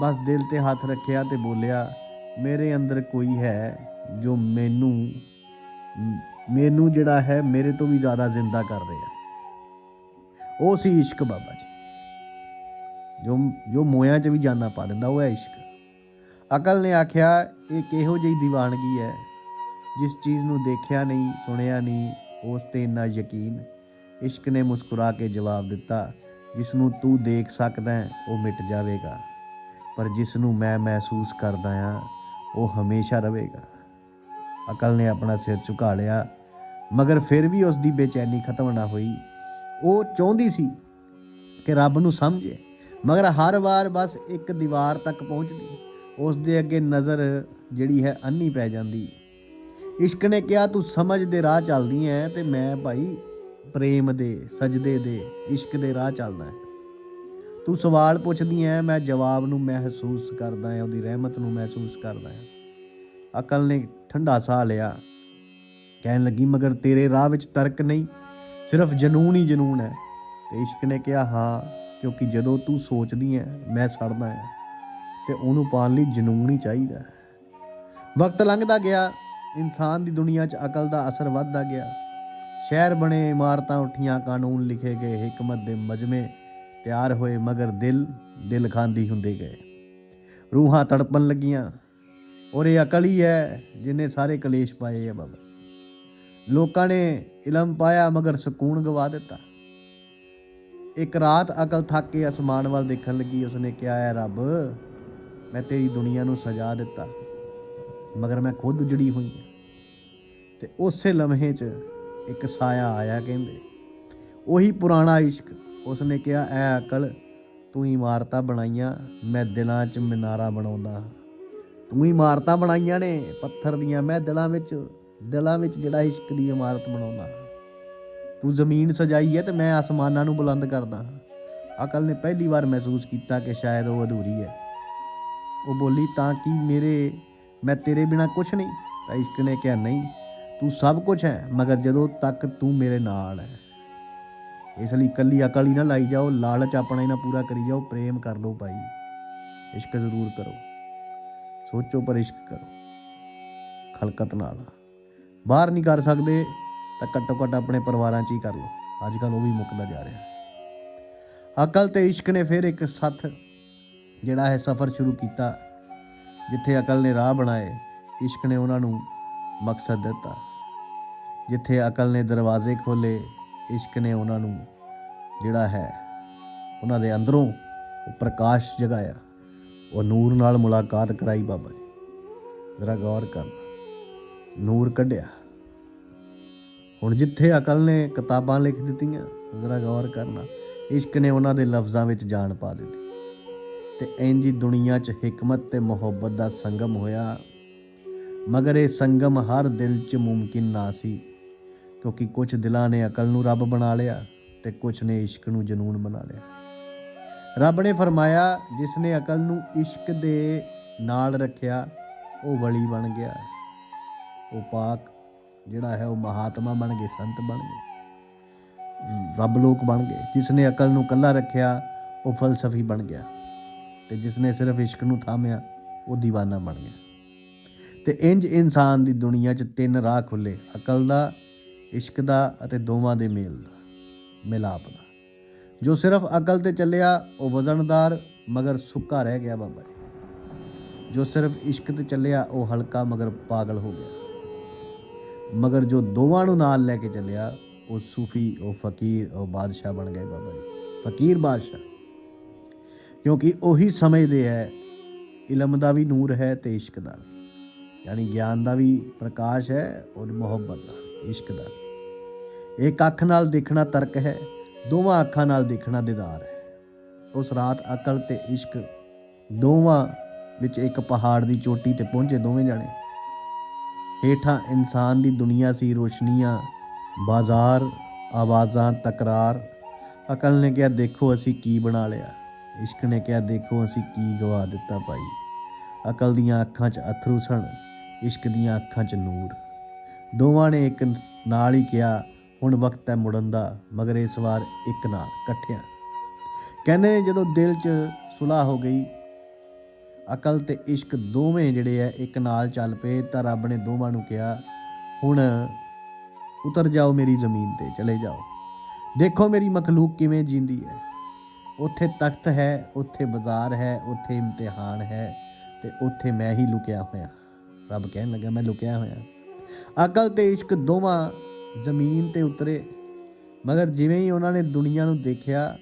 [SPEAKER 2] ਬਸ ਦਿਲ ਤੇ ਹੱਥ ਰੱਖਿਆ ਤੇ ਬੋਲਿਆ, ਮੇਰੇ ਅੰਦਰ ਕੋਈ ਹੈ ਜੋ ਮੈਨੂੰ ਮੈਨੂੰ ਜਿਹੜਾ ਹੈ, ਮੇਰੇ ਤੋਂ ਵੀ ਜ਼ਿਆਦਾ ਜ਼ਿੰਦਾ ਕਰ ਰਿਹਾ ਉਹ ਸੀ ਇਸ਼ਕ ਬਾਬਾ ਜੀ। ਜੋ ਜੋ ਮੋਇਆਂ 'ਚ ਵੀ ਜਾਨਾ ਪਾ ਦਿੰਦਾ, ਉਹ ਹੈ ਇਸ਼ਕ। ਅਕਲ ਨੇ ਆਖਿਆ, ਇਹ ਕਿਹੋ ਜਿਹੀ ਦੀਵਾਨਗੀ ਹੈ? ਜਿਸ ਚੀਜ਼ ਨੂੰ ਦੇਖਿਆ ਨਹੀਂ, ਸੁਣਿਆ ਨਹੀਂ, ਉਸ ਤੇ ਇੰਨਾ ਯਕੀਨ। ਇਸ਼ਕ ਨੇ ਮੁਸਕਰਾ ਕੇ ਜਵਾਬ ਦਿੱਤਾ, ਜਿਸ ਨੂੰ ਤੂੰ ਦੇਖ ਸਕਦਾ ਉਹ ਮਿਟ ਜਾਵੇਗਾ। ਪਰ ਜਿਸ ਨੂੰ ਮੈਂ ਮਹਿਸੂਸ ਕਰਦਾ ਹਾਂ, ਉਹ ਹਮੇਸ਼ਾ ਰਹੇਗਾ। ਅਕਲ ਨੇ ਆਪਣਾ ਸਿਰ ਝੁਕਾ ਲਿਆ, ਮਗਰ ਫਿਰ ਵੀ ਉਸ ਦੀ ਬੇਚੈਨੀ ਖਤਮ ਨਾ ਹੋਈ। ਉਹ ਚਾਹੁੰਦੀ ਸੀ ਕਿ ਰੱਬ ਨੂੰ ਸਮਝੇ, ਮਗਰ ਹਰ ਵਾਰ ਬਸ ਇੱਕ ਦੀਵਾਰ ਤੱਕ ਪਹੁੰਚਦੀ। ਉਸ ਦੇ ਅੱਗੇ ਨਜ਼ਰ ਜਿਹੜੀ ਹੈ ਅੰਨੀ ਪੈ ਜਾਂਦੀ। ਇਸ਼ਕ ਨੇ ਕਿਹਾ, ਤੂੰ ਸਮਝ ਦੇ ਰਾਹ ਚੱਲਦੀ ਐ ਤੇ ਮੈਂ ਭਾਈ ਪ੍ਰੇਮ ਦੇ, ਸਜਦੇ ਦੇ, ਇਸ਼ਕ ਦੇ ਰਾਹ ਚੱਲਦਾ ਹੈ ਤੂੰ ਸਵਾਲ ਪੁੱਛਦੀ ਐ, ਮੈਂ ਜਵਾਬ ਨੂੰ ਮਹਿਸੂਸ ਕਰਦਾ ਹਾਂ ਉਹਦੀ ਰਹਿਮਤ ਨੂੰ ਮਹਿਸੂਸ ਕਰਦਾ ਹਾਂ ਅਕਲ ਨੇ ਠੰਡਾ ਸਾਹ ਲਿਆ, ਕਹਿਣ ਲੱਗੀ, ਮਗਰ ਤੇਰੇ ਰਾਹ ਵਿੱਚ ਤਰਕ ਨਹੀਂ, ਸਿਰਫ ਜਨੂਨ ਹੀ ਜਨੂਨ ਹੈ ਤੇ ਇਸ਼ਕ ਨੇ ਕਿਹਾ, ਹਾਂ, ਕਿਉਂਕਿ ਜਦੋਂ ਤੂੰ ਸੋਚਦੀ ਹੈ ਮੈਂ ਸੜਦਾ ਹਾਂ ਤੇ ਉਹਨੂੰ ਪਾਉਣ ਲਈ ਜਨੂਨ ਹੀ ਚਾਹੀਦਾ ਵਕਤ ਲੰਘਦਾ ਗਿਆ ਇਨਸਾਨ ਦੀ ਦੁਨੀਆ 'ਚ ਅਕਲ ਦਾ ਅਸਰ ਵੱਧਦਾ ਗਿਆ। ਸ਼ਹਿਰ ਬਣੇ ਇਮਾਰਤਾਂ ਉੱਠੀਆਂ, ਕਾਨੂੰਨ ਲਿਖੇ ਗਏ, ਹਕਮਤ ਦੇ ਮਜਮੇ ਤਿਆਰ ਹੋਏ, ਮਗਰ ਦਿਲ ਦਿਲ ਖਾਂਦੀ ਹੁੰਦੇ ਗਏ। ਰੂਹਾਂ ਤੜਪਣ ਲੱਗੀਆਂ। ਔਰ ਇਹ ਅਕਲ ਹੀ ਹੈ, ਜਿਨੇ ਸਾਰੇ ਕਲੇਸ਼ ਪਾਏ ਆ ਬਾਬਾ। ਲੋਕਾਂ ਨੇ ਇਲਮ ਪਾਇਆ, ਮਗਰ ਸਕੂਨ ਗਵਾ ਦਿੱਤਾ। ਇੱਕ ਰਾਤ ਅਕਲ ਥੱਕ ਕੇ ਅਸਮਾਨ ਵੱਲ ਦੇਖਣ ਲੱਗੀ। ਉਸਨੇ ਕਿਹਾ ਹੈ ਰੱਬ, ਮੈਂ ਤੇਰੀ ਦੁਨੀਆ ਨੂੰ ਸਜਾ ਦਿੱਤਾ। ਮਗਰ ਮੈਂ ਖੁਦ ਉਜੜੀ ਹੋਈ ਹਾਂ ਤੇ ਉਸੇ ਲਮਹੇ 'ਚ ਇੱਕ ਸਾਇਆ ਆਇਆ ਕਹਿੰਦੇ, ਉਹੀ ਪੁਰਾਣਾ ਇਸ਼ਕ ਉਸਨੇ ਕਿਹਾ, ਐ ਅਕਲ, ਤੂੰ ਇਮਾਰਤਾਂ ਬਣਾਈਆਂ, ਮੈਂ ਦਿਲਾਂ 'ਚ ਮਿਨਾਰਾ ਬਣਾਉਂਦਾ ਹਾਂ। ਤੂੰ ਇਮਾਰਤਾਂ ਬਣਾਈਆਂ ਨੇ ਪੱਥਰ ਦੀਆਂ, ਮੈਂ ਦਿਲਾਂ ਵਿੱਚ ਦਿਲਾਂ ਵਿੱਚ ਜਿਹੜਾ ਇਸ਼ਕ ਦੀ ਇਮਾਰਤ ਬਣਾਉਂਦਾ ਹਾਂ। ਤੂੰ ਜ਼ਮੀਨ ਸਜਾਈ ਹੈ ਤੇ ਮੈਂ ਆਸਮਾਨਾਂ ਨੂੰ ਬੁਲੰਦ ਕਰਦਾ ਹਾਂ ਅਕਲ ਨੇ ਪਹਿਲੀ ਵਾਰ ਮਹਿਸੂਸ ਕੀਤਾ ਕਿ ਸ਼ਾਇਦ ਉਹ ਅਧੂਰੀ ਹੈ ਉਹ ਬੋਲੀ, ਤਾਂ ਕਿ ਮੇਰੇ ਮੈਂ ਤੇਰੇ ਬਿਨਾ ਕੁਝ ਨਹੀਂ। ਤਾਂ ਇਸ਼ਕ ਨੇ ਕਿਹਾ, ਨਹੀਂ, ਤੂੰ ਸਭ ਕੁਝ ਹੈ, ਮਗਰ ਜਦੋਂ ਤੱਕ ਤੂੰ ਮੇਰੇ ਨਾਲ ਹੈ। ਇਸ ਲਈ ਕੱਲੀ ਅਕਲ ਹੀ ਨਾ ਲਾਈ ਜਾਓ, ਲਾਲਚ ਆਪਣਾ ਹੀ ਨਾ ਪੂਰਾ ਕਰੀ ਜਾਓ, ਪ੍ਰੇਮ ਕਰ ਲਓ ਭਾਈ। ਇਸ਼ਕ ਜ਼ਰੂਰ ਕਰੋ। ਸੋਚੋ ਪਰ ਇਸ਼ਕ ਕਰੋ। ਖਲਕਤ ਨਾਲ। ਬਾਹਰ ਨਹੀਂ ਕਰ ਸਕਦੇ, ਤਾਂ ਘੱਟੋ ਘੱਟ ਆਪਣੇ ਪਰਿਵਾਰਾਂ 'ਚ ਹੀ ਕਰ ਲਓ। ਅੱਜ ਕੱਲ ਉਹ ਵੀ ਮੁੱਕਦਾ ਜਾ ਰਿਹਾ ਅਕਲ ਤੇ ਇਸ਼ਕ ਨੇ ਫਿਰ ਇੱਕ ਸੱਥ, ਜਿਹੜਾ ਹੈ ਸਫ਼ਰ ਸ਼ੁਰੂ ਕੀਤਾ। ਜਿੱਥੇ ਅਕਲ ਨੇ ਰਾਹ ਬਣਾਏ, ਇਸ਼ਕ ਨੇ ਉਹਨਾਂ ਨੂੰ ਮਕਸਦ ਦਿੱਤਾ। ਜਿੱਥੇ ਅਕਲ ਨੇ ਦਰਵਾਜ਼ੇ ਖੋਲੇ ਇਸ਼ਕ ਨੇ ਉਹਨਾਂ ਨੂੰ ਜਿਹੜਾ ਹੈ, ਉਹਨਾਂ ਦੇ ਅੰਦਰੋਂ ਉਹ ਪ੍ਰਕਾਸ਼ ਜਗਾਇਆ। ਉਹ ਨੂਰ ਨਾਲ ਮੁਲਾਕਾਤ ਕਰਾਈ ਬਾਬਾ ਜੀ। ਜ਼ਰਾ ਗੌਰ ਕਰਨਾ ਨੂਰ ਕੱਢਿਆ। ਹੁਣ ਜਿੱਥੇ ਅਕਲ ਨੇ ਕਿਤਾਬਾਂ ਲਿਖ ਦਿੱਤੀਆਂ, ਜ਼ਰਾ ਗੌਰ ਕਰਨਾ। ਇਸ਼ਕ ਨੇ ਉਹਨਾਂ ਦੇ ਲਫ਼ਜ਼ਾਂ ਵਿੱਚ ਜਾਨ ਪਾ ਦਿੱਤੀ। ਤੇ ਇੰਜ ਹੀ ਦੁਨੀਆ 'ਚ ਹਕਮਤ ਤੇ ਮੁਹੱਬਤ ਦਾ ਸੰਗਮ ਹੋਇਆ। ਮਗਰ ਇਹ ਸੰਗਮ ਹਰ ਦਿਲ 'ਚ ਮੁਮਕਿਨ ਨਾ ਸੀ, ਕਿਉਂਕਿ ਕੁਝ ਦਿਲਾਂ ਨੇ ਅਕਲ ਨੂੰ ਰੱਬ ਬਣਾ ਲਿਆ ਤੇ ਕੁਝ ਨੇ ਇਸ਼ਕ ਨੂੰ ਜਨੂਨ ਬਣਾ ਲਿਆ। ਰੱਬ ਨੇ ਫਰਮਾਇਆ, ਜਿਸ ਨੇ ਅਕਲ ਨੂੰ ਇਸ਼ਕ ਦੇ ਨਾਲ ਰੱਖਿਆ, ਉਹ ਵਲੀ ਬਣ ਗਿਆ। ਉਹ ਪਾਕ ਜਿਹੜਾ ਹੈ, ਉਹ ਮਹਾਤਮਾ ਬਣ ਗਏ, ਸੰਤ ਬਣ ਗਏ, ਰੱਬ ਲੋਕ ਬਣ ਗਏ। ਜਿਸ ਨੇ ਅਕਲ ਨੂੰ ਕੱਲਾ ਰੱਖਿਆ, ਉਹ ਫਲਸਫੀ ਬਣ ਗਿਆ। ਤੇ ਜਿਸ ਨੇ ਸਿਰਫ ਇਸ਼ਕ ਨੂੰ ਥਾਮਿਆ, ਉਹ دیਵਾਨਾ ਬਣ ਗਿਆ। ਤੇ ਇੰਜ ਇਨਸਾਨ ਦੀ ਦੁਨੀਆ 'ਚ ਤਿੰਨ ਰਾਹ ਖੁੱਲੇ ਅਕਲ ਦਾ, ਇਸ਼ਕ ਦਾ ਅਤੇ ਦੋਵਾਂ ਦੇ ਮੇਲ ਦਾ, ਮਿਲਾਪ ਦਾ। ਜੋ ਸਿਰਫ ਅਕਲ ਤੇ ਚੱਲਿਆ, ਉਹ ਵਜ਼ਨਦਾਰ, ਮਗਰ ਸੁੱਕਾ ਰਹਿ ਗਿਆ ਬਾਬਾ ਜੀ। ਜੋ ਸਿਰਫ ਇਸ਼ਕ ਤੇ ਚੱਲਿਆ, ਉਹ ਹਲਕਾ ਮਗਰ ਪਾਗਲ ਹੋ ਗਿਆ। ਮਗਰ ਜੋ ਦੋਵਾਂ ਨੂੰ ਨਾਲ ਲੈ ਕੇ ਚੱਲਿਆ, ਉਹ ਸੂਫੀ, ਉਹ ਫਕੀਰ, ਉਹ ਬਾਦਸ਼ਾਹ ਬਣ ਗਏ ਬਾਬਾ ਜੀ। ਫਕੀਰ ਬਾਦਸ਼ਾਹ। ਕਿਉਂਕਿ ਉਹੀ ਸਮਝਦੇ ਹੈ। ਇਲਮ ਦਾ ਵੀ ਨੂਰ ਹੈ ਤੇ ਇਸ਼ਕ ਦਾ ਵੀ। ਯਾਨੀ ਗਿਆਨ ਦਾ ਵੀ ਪ੍ਰਕਾਸ਼ ਹੈ ਔਰ ਮੁਹੱਬਤ ਦਾ ਇਸ਼ਕ ਦਾ ਵੀ। ਇੱਕ ਅੱਖ ਨਾਲ ਦੇਖਣਾ ਤਰਕ ਹੈ, ਦੋਵਾਂ ਅੱਖਾਂ ਨਾਲ ਦੇਖਣਾ ਦੀਦਾਰ ਹੈ। ਉਸ ਰਾਤ ਅਕਲ ਤੇ ਇਸ਼ਕ ਦੋਵਾਂ ਵਿੱਚ ਇੱਕ ਪਹਾੜ ਦੀ ਚੋਟੀ ਤੇ ਪਹੁੰਚੇ ਦੋਵੇਂ ਜਾਣੇ। ਹੇਠਾਂ ਇਨਸਾਨ ਦੀ ਦੁਨੀਆ ਸੀ, ਰੋਸ਼ਨੀਆਂ, ਬਾਜ਼ਾਰ, ਆਵਾਜ਼ਾਂ, ਤਕਰਾਰ। ਅਕਲ ਨੇ ਕਿਹਾ, ਦੇਖੋ, ਅਸੀਂ ਕੀ ਬਣਾ ਲਿਆ? ਇਸ਼ਕ ਨੇ ਕਿਹਾ, ਦੇਖੋ ਅਸੀਂ ਕੀ ਗਵਾ ਦਿੱਤਾ ਭਾਈ। ਅਕਲ ਦੀਆਂ ਅੱਖਾਂ 'ਚ ਅਥਰੂ ਸਣ ਇਸ਼ਕ ਦੀਆਂ ਅੱਖਾਂ 'ਚ ਨੂਰ। ਦੋਵਾਂ ਨੇ ਇੱਕ ਨਾਲ ਹੀ ਕਿਹਾ, ਹੁਣ ਵਕਤ ਹੈ ਮੁੜਨ ਦਾ, ਮਗਰ ਇਸ ਵਾਰ ਇੱਕ ਨਾਲ ਇਕੱਠਿਆਂ। ਕਹਿੰਦੇ ਜਦੋਂ ਦਿਲ 'ਚ ਸੁਲਾਹ ਹੋ ਗਈ, ਅਕਲ ਤੇ ਇਸ਼ਕ ਦੋਵੇਂ ਜਿਹੜੇ ਆ, ਇੱਕ ਨਾਲ ਚੱਲ ਪਏ, ਤਾਂ ਰੱਬ ਨੇ ਦੋਵਾਂ ਨੂੰ ਕਿਹਾ, ਹੁਣ ਉਤਰ ਜਾਓ ਮੇਰੀ ਜ਼ਮੀਨ ਤੇ, ਚਲੇ ਜਾਓ। ਦੇਖੋ ਮੇਰੀ ਮਖਲੂਕ ਕਿਵੇਂ ਜਿੰਦੀ ਹੈ। ਉੱਥੇ ਤਖਤ ਹੈ, ਉੱਥੇ ਬਾਜ਼ਾਰ ਹੈ, ਉੱਥੇ ਇਮਤਿਹਾਨ ਹੈ ਤੇ ਉੱਥੇ ਮੈਂ ਹੀ ਲੁਕਿਆ ਹੋਇਆ। ਰੱਬ ਕਹਿਣ ਲੱਗਾ, ਮੈਂ ਲੁਕਿਆ ਹੋਇਆ। ਅਕਲ ਤੇ ਇਸ਼ਕ ਦੋਵਾਂ ਜ਼ਮੀਨ ਤੇ ਉਤਰੇ। ਮਗਰ ਜਿਵੇਂ ਹੀ ਉਹਨਾਂ ਨੇ ਦੁਨੀਆ ਨੂੰ ਦੇਖਿਆ,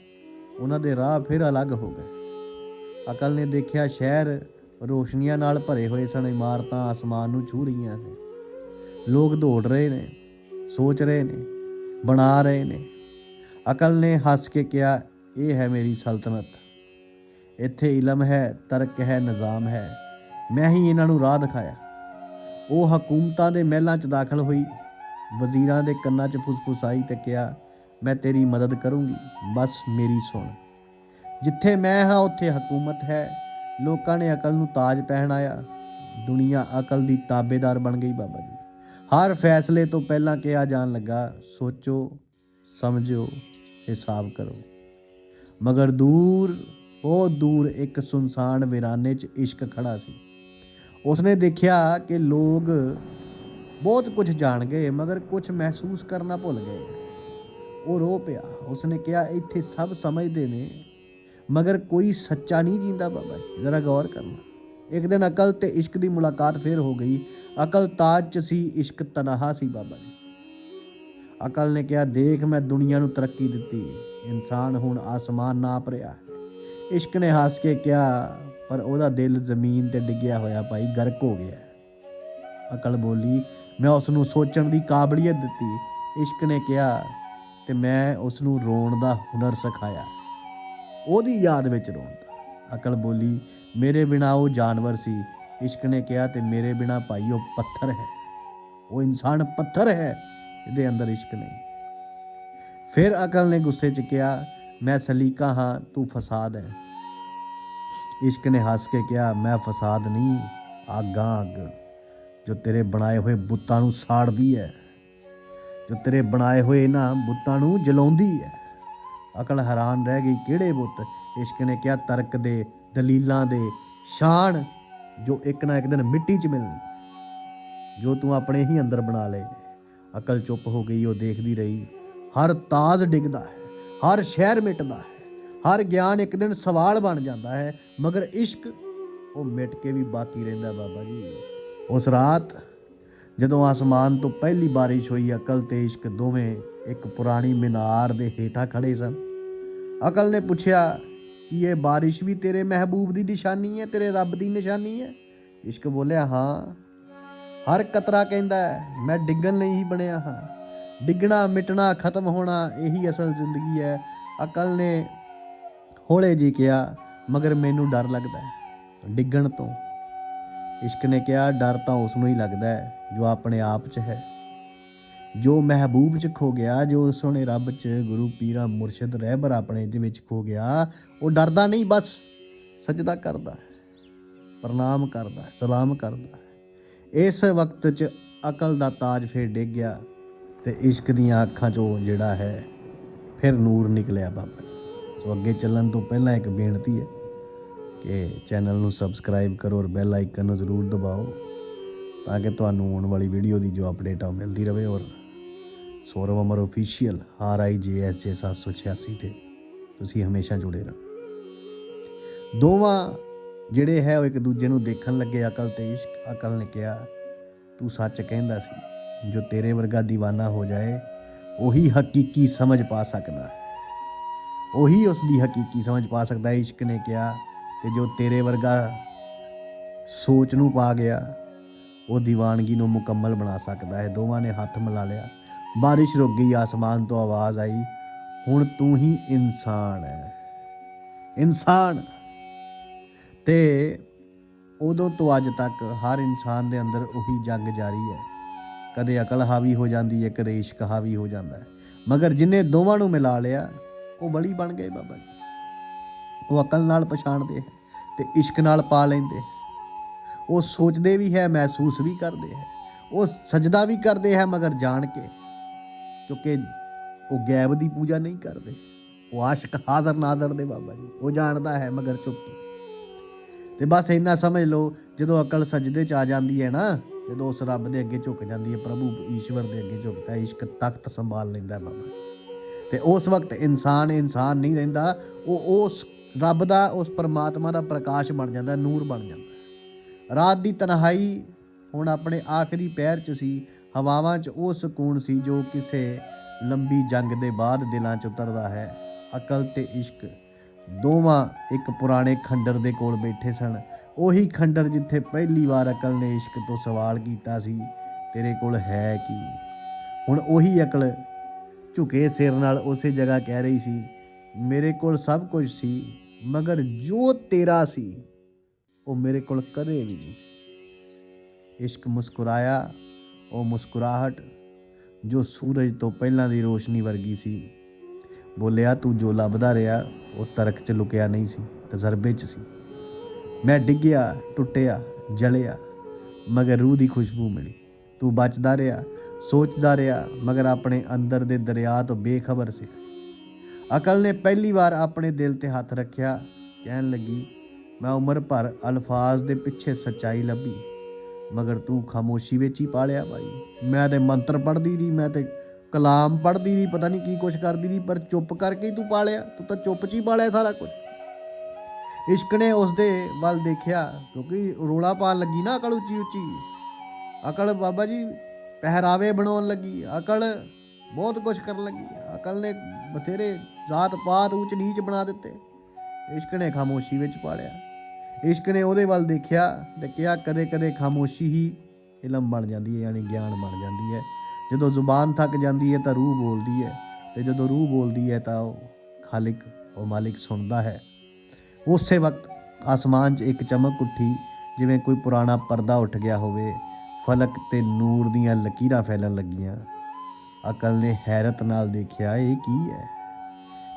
[SPEAKER 2] ਉਹਨਾਂ ਦੇ ਰਾਹ ਫਿਰ ਅਲੱਗ ਹੋ ਗਏ। ਅਕਲ ਨੇ ਦੇਖਿਆ ਸ਼ਹਿਰ ਰੋਸ਼ਨੀਆਂ ਨਾਲ ਭਰੇ ਹੋਏ ਸਨ, ਇਮਾਰਤਾਂ ਆਸਮਾਨ ਨੂੰ ਛੂ ਰਹੀਆਂ ਨੇ। ਲੋਕ ਦੌੜ ਰਹੇ ਨੇ, ਸੋਚ ਰਹੇ ਨੇ, ਬਣਾ ਰਹੇ ਨੇ। ਅਕਲ ਨੇ ਹੱਸ ਕੇ ਕਿਹਾ ਇਹ ਹੈ ਮੇਰੀ ਸਲਤਨਤ। ਇੱਥੇ ਇਲਮ ਹੈ, ਤਰਕ ਹੈ, ਨਿਜ਼ਾਮ ਹੈ। ਮੈਂ ਹੀ ਇਹਨਾਂ ਨੂੰ ਰਾਹ ਦਿਖਾਇਆ। ਉਹ ਹਕੂਮਤਾਂ ਦੇ ਮਹਿਲਾਂ 'ਚ ਦਾਖਲ ਹੋਈ, ਵਜ਼ੀਰਾਂ ਦੇ ਕੰਨਾਂ 'ਚ ਫੁਸਫੁਸਾਈ ਤੇ ਕਿਹਾ, ਮੈਂ ਤੇਰੀ ਮਦਦ ਕਰੂੰਗੀ, ਬਸ ਮੇਰੀ ਸੁਣ। ਜਿੱਥੇ ਮੈਂ ਹਾਂ, ਉੱਥੇ ਹਕੂਮਤ ਹੈ। ਲੋਕਾਂ ਨੇ ਅਕਲ ਨੂੰ ਤਾਜ ਪਹਿਨਾਇਆ ਦੁਨੀਆ ਅਕਲ ਦੀ ਤਾਬੇਦਾਰ ਬਣ ਗਈ ਬਾਬਾ ਜੀ। ਹਰ ਫੈਸਲੇ ਤੋਂ ਪਹਿਲਾਂ ਕਿਹਾ ਜਾਣ ਲੱਗਾ, ਸੋਚੋ, ਸਮਝੋ, ਹਿਸਾਬ ਕਰੋ। ਮਗਰ ਦੂਰ, ਬਹੁਤ ਦੂਰ ਇੱਕ ਸੁਨਸਾਨ ਵੀਰਾਨੇ 'ਚ ਇਸ਼ਕ ਖੜਾ ਸੀ। ਉਸਨੇ ਦੇਖਿਆ ਕਿ ਲੋਕ ਬਹੁਤ ਕੁਝ ਜਾਣ ਗਏ ਮਗਰ ਕੁਝ ਮਹਿਸੂਸ ਕਰਨਾ ਭੁੱਲ ਗਏ। ਉਹ ਰੋ ਪਿਆ। ਉਸਨੇ ਕਿਹਾ, ਇੱਥੇ ਸਭ ਸਮਝਦੇ ਨੇ, ਮਗਰ ਕੋਈ ਸੱਚਾ ਨਹੀਂ ਜਿੰਦਾ ਬਾਬਾ ਜੀ। ਜ਼ਰਾ ਗੌਰ ਕਰਨਾ। ਇੱਕ ਦਿਨ ਅਕਲ ਤੇ ਇਸ਼ਕ ਦੀ ਮੁਲਾਕਾਤ ਫੇਰ ਹੋ ਗਈ। ਅਕਲ ਤਾਜ ਚ ਸੀ, ਇਸ਼ਕ ਤਨਹਾ ਸੀ ਬਾਬਾ ਜੀ। ਅਕਲ ਨੇ ਕਿਹਾ, ਦੇਖ, ਮੈਂ ਦੁਨੀਆ ਨੂੰ ਤਰੱਕੀ ਦਿੱਤੀ। ਇਨਸਾਨ ਹੁਣ ਆਸਮਾਨ ਨਾਪ ਰਿਹਾ ਹੈ। ਇਸ਼ਕ ਨੇ ਹੱਸ ਕੇ ਕਿਹਾ, ਪਰ ਉਹਦਾ ਦਿਲ ਜ਼ਮੀਨ ਤੇ ਡਿੱਗਿਆ ਹੋਇਆ ਭਾਈ, ਗਰਕ ਹੋ ਗਿਆ ਅਕਲ ਬੋਲੀ, ਮੈਂ ਉਸ ਨੂੰ ਸੋਚਣ ਦੀ ਕਾਬਲੀਅਤ ਦਿੱਤੀ। ਇਸ਼ਕ ਨੇ ਕਿਹਾ, ਤੇ ਮੈਂ ਉਸ ਨੂੰ ਰੋਣ ਦਾ ਹੁਨਰ ਸਿਖਾਇਆ। ਉਹਦੀ ਯਾਦ ਵਿੱਚ ਰੋਂਦਾ ਅਕਲ ਬੋਲੀ, ਮੇਰੇ ਬਿਨਾ ਉਹ ਜਾਨਵਰ ਸੀ। ਇਸ਼ਕ ਨੇ ਕਿਹਾ, ਤੇ ਮੇਰੇ ਬਿਨਾ ਭਾਈ ਉਹ ਪੱਥਰ ਹੈ। ਉਹ ਇਨਸਾਨ ਪੱਥਰ ਹੈ। ਇਹਦੇ ਅੰਦਰ ਇਸ਼ਕ ਨਹੀਂ। ਫਿਰ ਅਕਲ ਨੇ ਗੁੱਸੇ 'ਚ ਕਿਹਾ, ਮੈਂ ਸਲੀਕਾ ਹਾਂ, ਤੂੰ ਫਸਾਦ ਹੈ। ਇਸ਼ਕ ਨੇ ਹੱਸ ਕੇ ਕਿਹਾ, ਮੈਂ ਫਸਾਦ ਨਹੀਂ, ਆਗਾਂ ਅੱਗ, ਜੋ ਤੇਰੇ ਬਣਾਏ ਹੋਏ ਬੁੱਤਾਂ ਨੂੰ ਸਾੜਦੀ ਹੈ। ਜੋ ਤੇਰੇ ਬਣਾਏ ਹੋਏ ਇਹਨਾਂ ਬੁੱਤਾਂ ਨੂੰ ਜਲਾਉਂਦੀ ਹੈ। ਅਕਲ ਹੈਰਾਨ ਰਹਿ ਗਈ, ਕਿਹੜੇ ਬੁੱਤ? ਇਸ਼ਕ ਨੇ ਕਿਹਾ, ਤਰਕ ਦੇ, ਦਲੀਲਾਂ ਦੇ, ਸ਼ਾਨ ਜੋ ਇੱਕ ਨਾ ਇੱਕ ਦਿਨ ਮਿੱਟੀ 'ਚ ਮਿਲਣੀ, ਜੋ ਤੂੰ ਆਪਣੇ ਹੀ ਅੰਦਰ ਬਣਾ ਲਏ ਅਕਲ ਚੁੱਪ ਹੋ ਗਈ, ਉਹ ਦੇਖਦੀ ਰਹੀ। ਹਰ ਤਾਜ਼ ਡਿੱਗਦਾ ਹੈ, ਹਰ ਸ਼ਹਿਰ ਮਿਟਦਾ ਹੈ, ਹਰ ਗਿਆਨ ਇੱਕ ਦਿਨ ਸਵਾਲ ਬਣ ਜਾਂਦਾ ਹੈ, ਮਗਰ ਇਸ਼ਕ ਉਹ ਮਿਟ ਕੇ ਵੀ ਬਾਕੀ ਰਹਿੰਦਾ ਬਾਬਾ ਜੀ। ਉਸ ਰਾਤ ਜਦੋਂ ਆਸਮਾਨ ਤੋਂ ਪਹਿਲੀ ਬਾਰਿਸ਼ ਹੋਈ, ਅਕਲ ਤੇ ਇਸ਼ਕ ਦੋਵੇਂ ਇੱਕ ਪੁਰਾਣੀ ਮੀਨਾਰ ਦੇ ਹੇਠਾਂ ਖੜੇ ਸਨ। ਅਕਲ ਨੇ ਪੁੱਛਿਆ, ਕਿ ਇਹ ਬਾਰਿਸ਼ ਵੀ ਤੇਰੇ ਮਹਿਬੂਬ ਦੀ ਨਿਸ਼ਾਨੀ ਹੈ, ਤੇਰੇ ਰੱਬ ਦੀ ਨਿਸ਼ਾਨੀ ਹੈ? ਇਸ਼ਕ ਬੋਲਿਆ, ਹਾਂ। ਹਰ ਕਤਰਾ ਕਹਿੰਦਾ ਮੈਂ ਡਿੱਗਣ ਲਈ ਹੀ ਬਣਿਆ ਹਾਂ। ਡਿੱਗਣਾ, ਮਿਟਣਾ, ਖਤਮ ਹੋਣਾ ਇਹੀ ਅਸਲ ਜ਼ਿੰਦਗੀ ਹੈ। ਅਕਲ ਨੇ ਹੌਲੇ ਜੀ ਕਿਹਾ, ਮਗਰ ਮੈਨੂੰ ਡਰ ਲੱਗਦਾ ਹੈ, ਡਿੱਗਣ ਤੋਂ। ਇਸ਼ਕ ਨੇ ਕਿਹਾ, ਡਰ ਤਾਂ ਉਸ ਨੂੰ ਹੀ ਲੱਗਦਾ ਹੈ, ਜੋ ਆਪਣੇ ਆਪ 'ਚ ਹੈ। ਜੋ ਮਹਿਬੂਬ 'ਚ ਖੋ ਗਿਆ, ਜੋ ਸੋਹਣੇ ਰੱਬ 'ਚ ਗੁਰੂ ਪੀਰਾ ਮੁਰਸ਼ਿਦ ਰਹਿਬਰ ਆਪਣੇ ਦੇ ਵਿੱਚ ਖੋ ਗਿਆ, ਉਹ ਡਰਦਾ ਨਹੀਂ, ਬਸ ਸਜਦਾ ਕਰਦਾ ਪ੍ਰਣਾਮ ਕਰਦਾ ਸਲਾਮ ਕਰਦਾ ਇਸ ਵਕਤ 'ਚ ਅਕਲ ਦਾ ਤਾਜ ਫੇਰ ਡਿੱਗ ਗਿਆ ਤੇ ਇਸ਼ਕ ਦੀਆਂ ਅੱਖਾਂ 'ਚੋਂ ਜਿਹੜਾ ਹੈ ਫਿਰ ਨੂਰ ਨਿਕਲਿਆ ਬਾਬਾ ਜੀ। ਸੋ ਅੱਗੇ ਚੱਲਣ ਤੋਂ ਪਹਿਲਾਂ ਇੱਕ ਬੇਨਤੀ ਹੈ ਕਿ ਚੈਨਲ ਨੂੰ ਸਬਸਕ੍ਰਾਈਬ ਕਰੋ ਔਰ ਬੈਲ ਆਈਕਨ ਨੂੰ ਜ਼ਰੂਰ ਦਬਾਓ ਤਾਂ ਕਿ ਤੁਹਾਨੂੰ ਆਉਣ ਵਾਲੀ ਵੀਡੀਓ ਦੀ ਜੋ ਅਪਡੇਟ ਆ ਉਹ ਮਿਲਦੀ ਰਹੇ ਔਰ Saurav Amar official R I J S J 786 ਤੇ ਤੁਸੀਂ ਹਮੇਸ਼ਾ ਜੁੜੇ ਰਹੋ। ਦੋਵਾਂ ਜਿਹੜੇ ਹੈ ਉਹ ਇੱਕ ਦੂਜੇ ਨੂੰ ਦੇਖਣ ਲੱਗੇ, ਅਕਲ ਤੇ ਇਸ਼ਕ, ਅਕਲ ਨੇ ਕਿਹਾ, ਤੂੰ ਸੱਚ ਕਹਿੰਦਾ ਸੀ, ਜੋ ਤੇਰੇ ਵਰਗਾ دیਵਾਨਾ ਹੋ ਜਾਏ, ਉਹੀ ਹਕੀਕੀ ਸਮਝ ਪਾ ਸਕਦਾ ਹੈ। ਉਹੀ ਉਸ ਦੀ ਹਕੀਕੀ ਸਮਝ ਪਾ ਸਕਦਾ ਹੈ, ਇਸ਼ਕ ਨੇ ਕਿਹਾ, ਤੇ ਜੋ ਤੇਰੇ ਵਰਗਾ ਸੋਚ ਨੂੰ ਪਾ ਗਿਆ, ਉਹ ਦੀਵਾਨਗੀ ਨੂੰ ਮੁਕੰਮਲ ਬਣਾ ਸਕਦਾ ਹੈ। ਦੋਵਾਂ ਨੇ ਹੱਥ ਮਿਲਾ ਲਿਆ। ਬਾਰਿਸ਼ ਰੁਕ ਗਈ, ਆਸਮਾਨ ਤੋਂ ਆਵਾਜ਼ ਆਈ, ਹੁਣ ਤੂੰ ਹੀ ਇਨਸਾਨ ਹੈ। ਇਨਸਾਨ ਤੇ ਉਦੋਂ ਤੋਂ ਅੱਜ ਤੱਕ ਹਰ ਇਨਸਾਨ ਦੇ ਅੰਦਰ ਉਹੀ ਜੰਗ ਜਾਰੀ ਹੈ। ਕਦੇ ਅਕਲ ਹਾਵੀ ਹੋ ਜਾਂਦੀ ਹੈ, ਕਦੇ ਇਸ਼ਕ ਹਾਵੀ ਹੋ ਜਾਂਦਾ ਹੈ। ਮਗਰ ਜਿਨੇ ਦੋਵਾਂ ਨੂੰ ਮਿਲਾ ਲਿਆ, ਉਹ ਬਲੀ ਬਣ ਗਏ ਬਾਬਾ ਜੀ। ਉਹ ਅਕਲ ਨਾਲ ਪਛਾਣਦੇ ਹੈ ਤੇ ਇਸ਼ਕ ਨਾਲ ਪਾ ਲੈਂਦੇ ਹੈ। ਉਹ ਸੋਚਦੇ ਵੀ ਹੈ, ਮਹਿਸੂਸ ਵੀ ਕਰਦੇ ਹੈ। ਉਹ ਸਜਦਾ ਵੀ ਕਰਦੇ ਹੈ, ਮਗਰ ਜਾਣ ਕੇ। ਕਿਉਂਕਿ ਉਹ ਗੈਬ ਦੀ ਪੂਜਾ ਨਹੀਂ ਕਰਦੇ। ਉਹ ਆਸ਼ਿਕ ਹਾਜ਼ਰ ਨਾਜ਼ਰ ਦੇ ਬਾਬਾ ਜੀ। ਉਹ ਜਾਣਦਾ ਹੈ, ਮਗਰ ਚੁੱਪ। ਤੇ ਬਸ ਇੰਨਾ ਸਮਝ ਲਓ, ਜਦੋਂ ਅਕਲ ਸਜਦੇ ਚ ਆ ਜਾਂਦੀ ਹੈ ਨਾ, ਜਦੋਂ ਉਸ ਰੱਬ ਦੇ ਅੱਗੇ ਝੁਕ ਜਾਂਦੀ ਹੈ, ਪ੍ਰਭੂ ਈਸ਼ਵਰ ਦੇ ਅੱਗੇ ਝੁਕਦਾ ਇਸ਼ਕ ਤਖਤ ਸੰਭਾਲ ਲੈਂਦਾ ਹੈ ਬਾਬਾ। ਤੇ ਉਸ ਵਕਤ ਇਨਸਾਨ ਇਨਸਾਨ ਨਹੀਂ ਰਹਿੰਦਾ, ਉਹ ਉਸ ਰੱਬ ਦਾ, ਉਸ ਪਰਮਾਤਮਾ ਦਾ ਪ੍ਰਕਾਸ਼ ਬਣ ਜਾਂਦਾ, ਨੂਰ ਬਣ ਜਾਂਦਾ। ਰਾਤ ਦੀ ਤਨਹਾਈ ਹੁਣ ਆਪਣੇ ਆਖਰੀ ਪੈਰ 'ਚ ਸੀ, ਹਵਾਵਾਂ 'ਚ ਉਹ ਸਕੂਨ ਸੀ ਜੋ ਕਿਸੇ ਲੰਬੀ ਜੰਗ ਦੇ ਬਾਅਦ ਦਿਲਾਂ 'ਚ ਉਤਰਦਾ ਹੈ। ਅਕਲ ਤੇ ਇਸ਼ਕ ਦੋਵਾਂ ਇੱਕ ਪੁਰਾਣੇ ਖੰਡਰ ਦੇ ਕੋਲ ਬੈਠੇ ਸਨ। ਉਹੀ ਖੰਡਰ ਜਿੱਥੇ ਪਹਿਲੀ ਵਾਰ ਅਕਲ ਨੇ ਇਸ਼ਕ ਤੋਂ ਸਵਾਲ ਕੀਤਾ ਸੀ, ਤੇਰੇ ਕੋਲ ਹੈ ਕੀ? ਹੁਣ ਉਹੀ ਅਕਲ ਝੁਕੇ ਸਿਰ ਨਾਲ ਉਸੇ ਜਗ੍ਹਾ ਕਹਿ ਰਹੀ ਸੀ, ਮੇਰੇ ਕੋਲ ਸਭ ਕੁਝ ਸੀ, ਮਗਰ ਜੋ ਤੇਰਾ ਸੀ, ਉਹ ਮੇਰੇ ਕੋਲ ਕਦੇ ਵੀ ਨਹੀਂ ਸੀ। ਇਸ਼ਕ ਮੁਸਕਰਾਇਆ, ਉਹ ਮੁਸਕਰਾਹਟ ਜੋ ਸੂਰਜ ਤੋਂ ਪਹਿਲਾਂ ਦੀ ਰੋਸ਼ਨੀ ਵਰਗੀ ਸੀ। ਬੋਲਿਆ, ਤੂੰ ਜੋ ਲੱਭਦਾ ਰਿਹਾ, ਉਹ ਤਰਕ 'ਚ ਲੁਕਿਆ ਨਹੀਂ ਸੀ, ਤਜਰਬੇ 'ਚ ਸੀ। ਮੈਂ ਡਿੱਗਿਆ, ਟੁੱਟਿਆ, ਜਲਿਆ, ਮਗਰ ਰੂਹ ਦੀ ਖੁਸ਼ਬੂ ਮਿਲੀ। ਤੂੰ ਬਚਦਾ ਰਿਹਾ, ਸੋਚਦਾ ਰਿਹਾ, ਮਗਰ ਆਪਣੇ ਅੰਦਰ ਦੇ ਦਰਿਆ ਤੋਂ ਬੇਖਬਰ ਸੀ। ਅਕਲ ਨੇ ਪਹਿਲੀ ਵਾਰ ਆਪਣੇ ਦਿਲ ਤੇ ਹੱਥ ਰੱਖਿਆ, ਕਹਿਣ ਲੱਗੀ, ਮੈਂ ਉਮਰ ਭਰ ਅਲਫਾਜ਼ ਦੇ ਪਿੱਛੇ ਸੱਚਾਈ ਲੱਭੀ, ਮਗਰ ਤੂੰ ਖਾਮੋਸ਼ੀ ਵਿੱਚ ਹੀ ਪਾਲਿਆ ਭਾਈ। ਮੈਂ ਤੇ ਮੰਤਰ ਪੜ੍ਹਦੀ ਰਹੀ, ਮੈਂ ਤੇ ਕਲਾਮ ਪੜ੍ਹਦੀ ਰਹੀ ਪਤਾ ਨਹੀਂ ਕੀ ਕੁਛ ਕਰਦੀ ਰਹੀ ਪਰ ਚੁੱਪ ਕਰਕੇ ਹੀ ਤੂੰ ਪਾਲਿਆ। ਤੂੰ ਤਾਂ ਚੁੱਪ 'ਚ ਹੀ ਪਾਲਿਆ ਸਾਰਾ ਕੁਝ ਇਸ਼ਕ ਨੇ ਉਸ ਦੇ ਵੱਲ ਦੇਖਿਆ, ਕਿਉਂਕਿ ਰੋਲਾ ਪਾਣ ਲੱਗੀ ਨਾ ਅਕਲ ਉੱਚੀ ਉੱਚੀ। ਅਕਲ ਬਾਬਾ ਜੀ ਪਹਿਰਾਵੇ ਬਣਾਉਣ ਲੱਗੀ, ਅਕਲ ਬਹੁਤ ਕੁਝ ਕਰਨ ਲੱਗੀ। ਅਕਲ ਨੇ ਬਥੇਰੇ ਜਾਤ ਪਾਤ ਉੱਚ ਨੀਚ ਬਣਾ ਦਿੱਤੇ। ਇਸ਼ਕ ਨੇ ਖਾਮੋਸ਼ੀ ਵਿੱਚ ਪਾਲਿਆ। ਇਸ਼ਕ ਨੇ ਉਹਦੇ ਵੱਲ ਦੇਖਿਆ ਤੇ ਕਿਹਾ ਕਦੇ ਕਦੇ ਖਾਮੋਸ਼ੀ ਹੀ ਇਲਮ ਬਣ ਜਾਂਦੀ ਹੈ, ਯਾਨੀ ਗਿਆਨ ਬਣ ਜਾਂਦੀ ਹੈ। ਜਦੋਂ ਜ਼ੁਬਾਨ ਥੱਕ ਜਾਂਦੀ ਹੈ ਤਾਂ ਰੂਹ ਬੋਲਦੀ ਹੈ ਤੇ ਜਦੋਂ ਰੂਹ ਬੋਲਦੀ ਹੈ ਤਾਂ ਉਹ ਖਾਲਿਕ, ਉਹ ਮਾਲਿਕ ਸੁਣਦਾ ਹੈ। ਉਸੇ ਵਕਤ ਆਸਮਾਨ 'ਚ ਇੱਕ ਚਮਕ ਉੱਠੀ, ਜਿਵੇਂ ਕੋਈ ਪੁਰਾਣਾ ਪਰਦਾ ਉੱਠ ਗਿਆ ਹੋਵੇ। ਫਲਕ ਤੇ ਨੂਰ ਦੀਆਂ ਲਕੀਰਾਂ ਫੈਲਣ ਲੱਗੀਆਂ। ਅਕਲ ਨੇ ਹੈਰਤ ਨਾਲ ਦੇਖਿਆ, ਇਹ ਕੀ ਹੈ?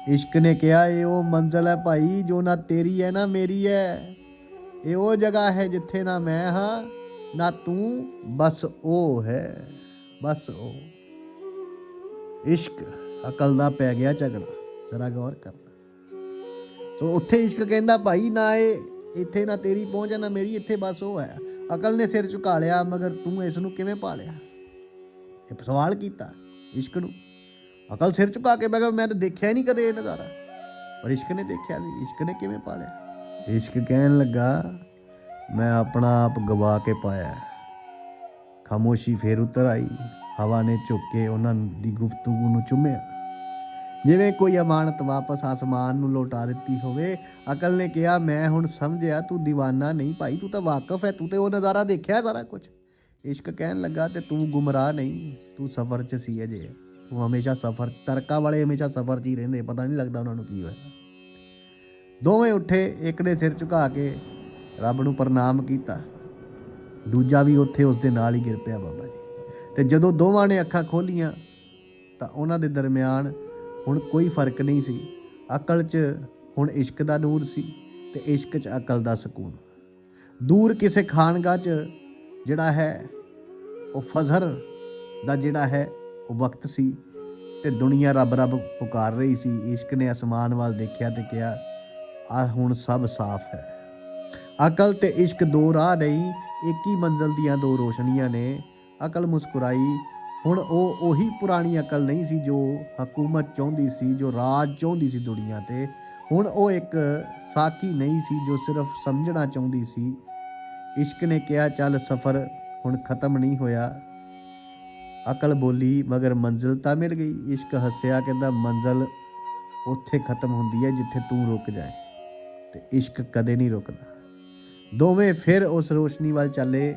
[SPEAKER 2] ਇਸ਼ਕ ਨੇ ਕਿਹਾ, ਇਹ ਉਹ ਮੰਜ਼ਲ ਹੈ ਭਾਈ, ਜੋ ਨਾ ਤੇਰੀ ਹੈ, ਨਾ ਮੇਰੀ ਹੈ। ਇਹ ਉਹ ਜਗ੍ਹਾ ਹੈ ਜਿੱਥੇ ਨਾ ਮੈਂ ਹਾਂ, ਨਾ ਤੂੰ, ਬਸ ਉਹ ਹੈ। ਬਸ ਉਹ ਇਸ਼ਕ, ਅਕਲ ਦਾ ਪੈ ਗਿਆ ਝਗੜਾ, ਜ਼ਰਾ ਗੌਰ ਕਰ। ਸੋ ਉੱਥੇ ਇਸ਼ਕ ਕਹਿੰਦਾ, ਭਾਈ ਨਾ ਇਹ, ਇੱਥੇ ਨਾ ਤੇਰੀ ਪਹੁੰਚ ਹੈ, ਨਾ ਮੇਰੀ, ਇੱਥੇ ਬਸ ਉਹ ਹੈ। ਅਕਲ ਨੇ ਸਿਰ ਝੁਕਾ ਲਿਆ, ਮਗਰ ਤੂੰ ਇਸ ਨੂੰ ਕਿਵੇਂ ਪਾ ਲਿਆ ਇਹ ਸਵਾਲ ਕੀਤਾ ਇਸ਼ਕ ਨੂੰ। ਅਕਲ ਸਿਰ ਝੁਕਾ ਕੇ ਮੈਂ ਕਿਹਾ ਮੈਂ ਤਾਂ ਦੇਖਿਆ ਹੀ ਨਹੀਂ ਕਦੇ ਇਹ ਨਜ਼ਾਰਾ। ਪਰ ਇਸ਼ਕ ਨੇ ਦੇਖਿਆ ਸੀ, ਇਸ਼ਕ ਨੇ ਕਿਵੇਂ ਪਾ ਲਿਆ ਇਸ਼ਕ ਕਹਿਣ ਲੱਗਾ, ਮੈਂ ਆਪਣਾ ਆਪ ਗਵਾ ਕੇ ਪਾਇਆ ਖਾਮੋਸ਼ੀ ਫੇਰ ਉਤਰ ਆਈ। ਹਵਾ ਨੇ ਝੁੱਕ ਕੇ ਉਹਨਾਂ ਦੀ ਗੁਫ਼ਤਗੂ ਨੂੰ ਚੁੰਮਿਆ। ਜਿਵੇਂ ਕੋਈ ਅਮਾਨਤ ਵਾਪਸ ਆਸਮਾਨ ਨੂੰ ਲੌਟਾ ਦਿੱਤੀ ਹੋਵੇ, ਅਕਲ ਨੇ ਕਿਹਾ, ਮੈਂ ਹੁਣ ਸਮਝਿਆ, ਤੂੰ دیਵਾਨਾ ਨਹੀਂ ਭਾਈ, ਤੂੰ ਤਾਂ ਵਾਕਿਫ ਹੈ, ਤੂੰ ਤੇ ਉਹ ਨਜ਼ਾਰਾ ਦੇਖਿਆ ਸਾਰਾ ਕੁਝ। ਇਸ਼ਕ ਕਹਿਣ ਲੱਗਾ, ਤੇ ਤੂੰ ਗੁੰਮਰਾਹ ਨਹੀਂ, ਤੂੰ ਸਫ਼ਰ 'ਚ ਸੀ ਅਜੇ। ਤੂੰ ਹਮੇਸ਼ਾ ਸਫ਼ਰ 'ਚ, ਤਰਕਾ ਵਾਲੇ ਹਮੇਸ਼ਾ ਸਫ਼ਰ 'ਚ ਹੀ ਰਹਿੰਦੇ, ਪਤਾ ਨਹੀਂ ਲੱਗਦਾ ਉਹਨਾਂ ਨੂੰ ਕੀ ਹੋਇਆ। ਦੋਵੇਂ ਉੱਠੇ, ਇੱਕ ਨੇ ਸਿਰ ਝੁਕਾ ਕੇ ਰੱਬ ਨੂੰ ਪ੍ਰਣਾਮ ਕੀਤਾ। ਦੂਜਾ ਵੀ ਉੱਥੇ ਉਸ ਦੇ ਨਾਲ ਹੀ ਗਿਰ ਪਿਆ ਬਾਬਾ ਜੀ। ਤੇ ਜਦੋਂ ਦੋਵਾਂ ਨੇ ਅੱਖਾਂ ਖੋਲੀਆਂ, ਤਾਂ ਉਹਨਾਂ ਦੇ ਦਰਮਿਆਨ ਹੁਣ ਕੋਈ ਫ਼ਰਕ ਨਹੀਂ ਸੀ। ਅਕਲ 'ਚ ਹੁਣ ਇਸ਼ਕ ਦਾ ਨੂਰ ਸੀ ਤੇ ਇਸ਼ਕ 'ਚ ਅਕਲ ਦਾ ਸਕੂਨ। ਦੂਰ ਕਿਸੇ ਖਾਨਗਾਹ 'ਚ ਜਿਹੜਾ ਹੈ, ਉਹ ਫਜ਼ਰ ਦਾ ਜਿਹੜਾ ਹੈ, ਉਹ ਵਕਤ ਸੀ ਤੇ ਦੁਨੀਆ ਰੱਬ ਰੱਬ ਪੁਕਾਰ ਰਹੀ ਸੀ। ਇਸ਼ਕ ਨੇ ਅਸਮਾਨ ਵੱਲ ਦੇਖਿਆ ਤੇ ਕਿਹਾ ਆ ਹੁਣ ਸਭ ਸਾਫ਼ ਹੈ। ਅਕਲ ਤੇ ਇਸ਼ਕ ਦੋ ਰਾਹ ਨਹੀਂ ਇੱਕ ਹੀ ਮੰਜ਼ਲ ਦੀਆਂ ਦੋ ਰੋਸ਼ਨੀਆਂ ਨੇ। ਅਕਲ ਮੁਸਕਰਾਈ, ਹੁਣ ਉਹ ਉਹੀ ਪੁਰਾਣੀ ਅਕਲ ਨਹੀਂ ਸੀ ਜੋ ਹਕੂਮਤ ਚਾਹੁੰਦੀ ਸੀ, ਜੋ ਰਾਜ ਚਾਹੁੰਦੀ ਸੀ ਦੁਨੀਆ ਤੇ। ਹੁਣ ਉਹ ਇੱਕ ਸਾਕੀ ਨਹੀਂ ਸੀ ਜੋ ਸਿਰਫ ਸਮਝਣਾ ਚਾਹੁੰਦੀ ਸੀ। ਇਸ਼ਕ ਨੇ ਕਿਹਾ, ਚੱਲ ਸਫ਼ਰ ਹੁਣ ਖਤਮ ਨਹੀਂ ਹੋਇਆ। ਅਕਲ ਬੋਲੀ, ਮਗਰ ਮੰਜ਼ਿਲ ਤਾਂ ਮਿਲ ਗਈ। ਇਸ਼ਕ ਹੱਸਿਆ, ਕਹਿੰਦਾ, ਮੰਜ਼ਿਲ ਉੱਥੇ ਖਤਮ ਹੁੰਦੀ ਹੈ ਜਿੱਥੇ ਤੂੰ ਰੁਕ ਜਾਏ। ਤੇ ਇਸ਼ਕ ਕਦੇ ਨਹੀਂ ਰੁਕਦਾ। ਦੋਵੇਂ ਫਿਰ ਉਸ ਰੋਸ਼ਨੀ ਵੱਲ ਚੱਲੇ,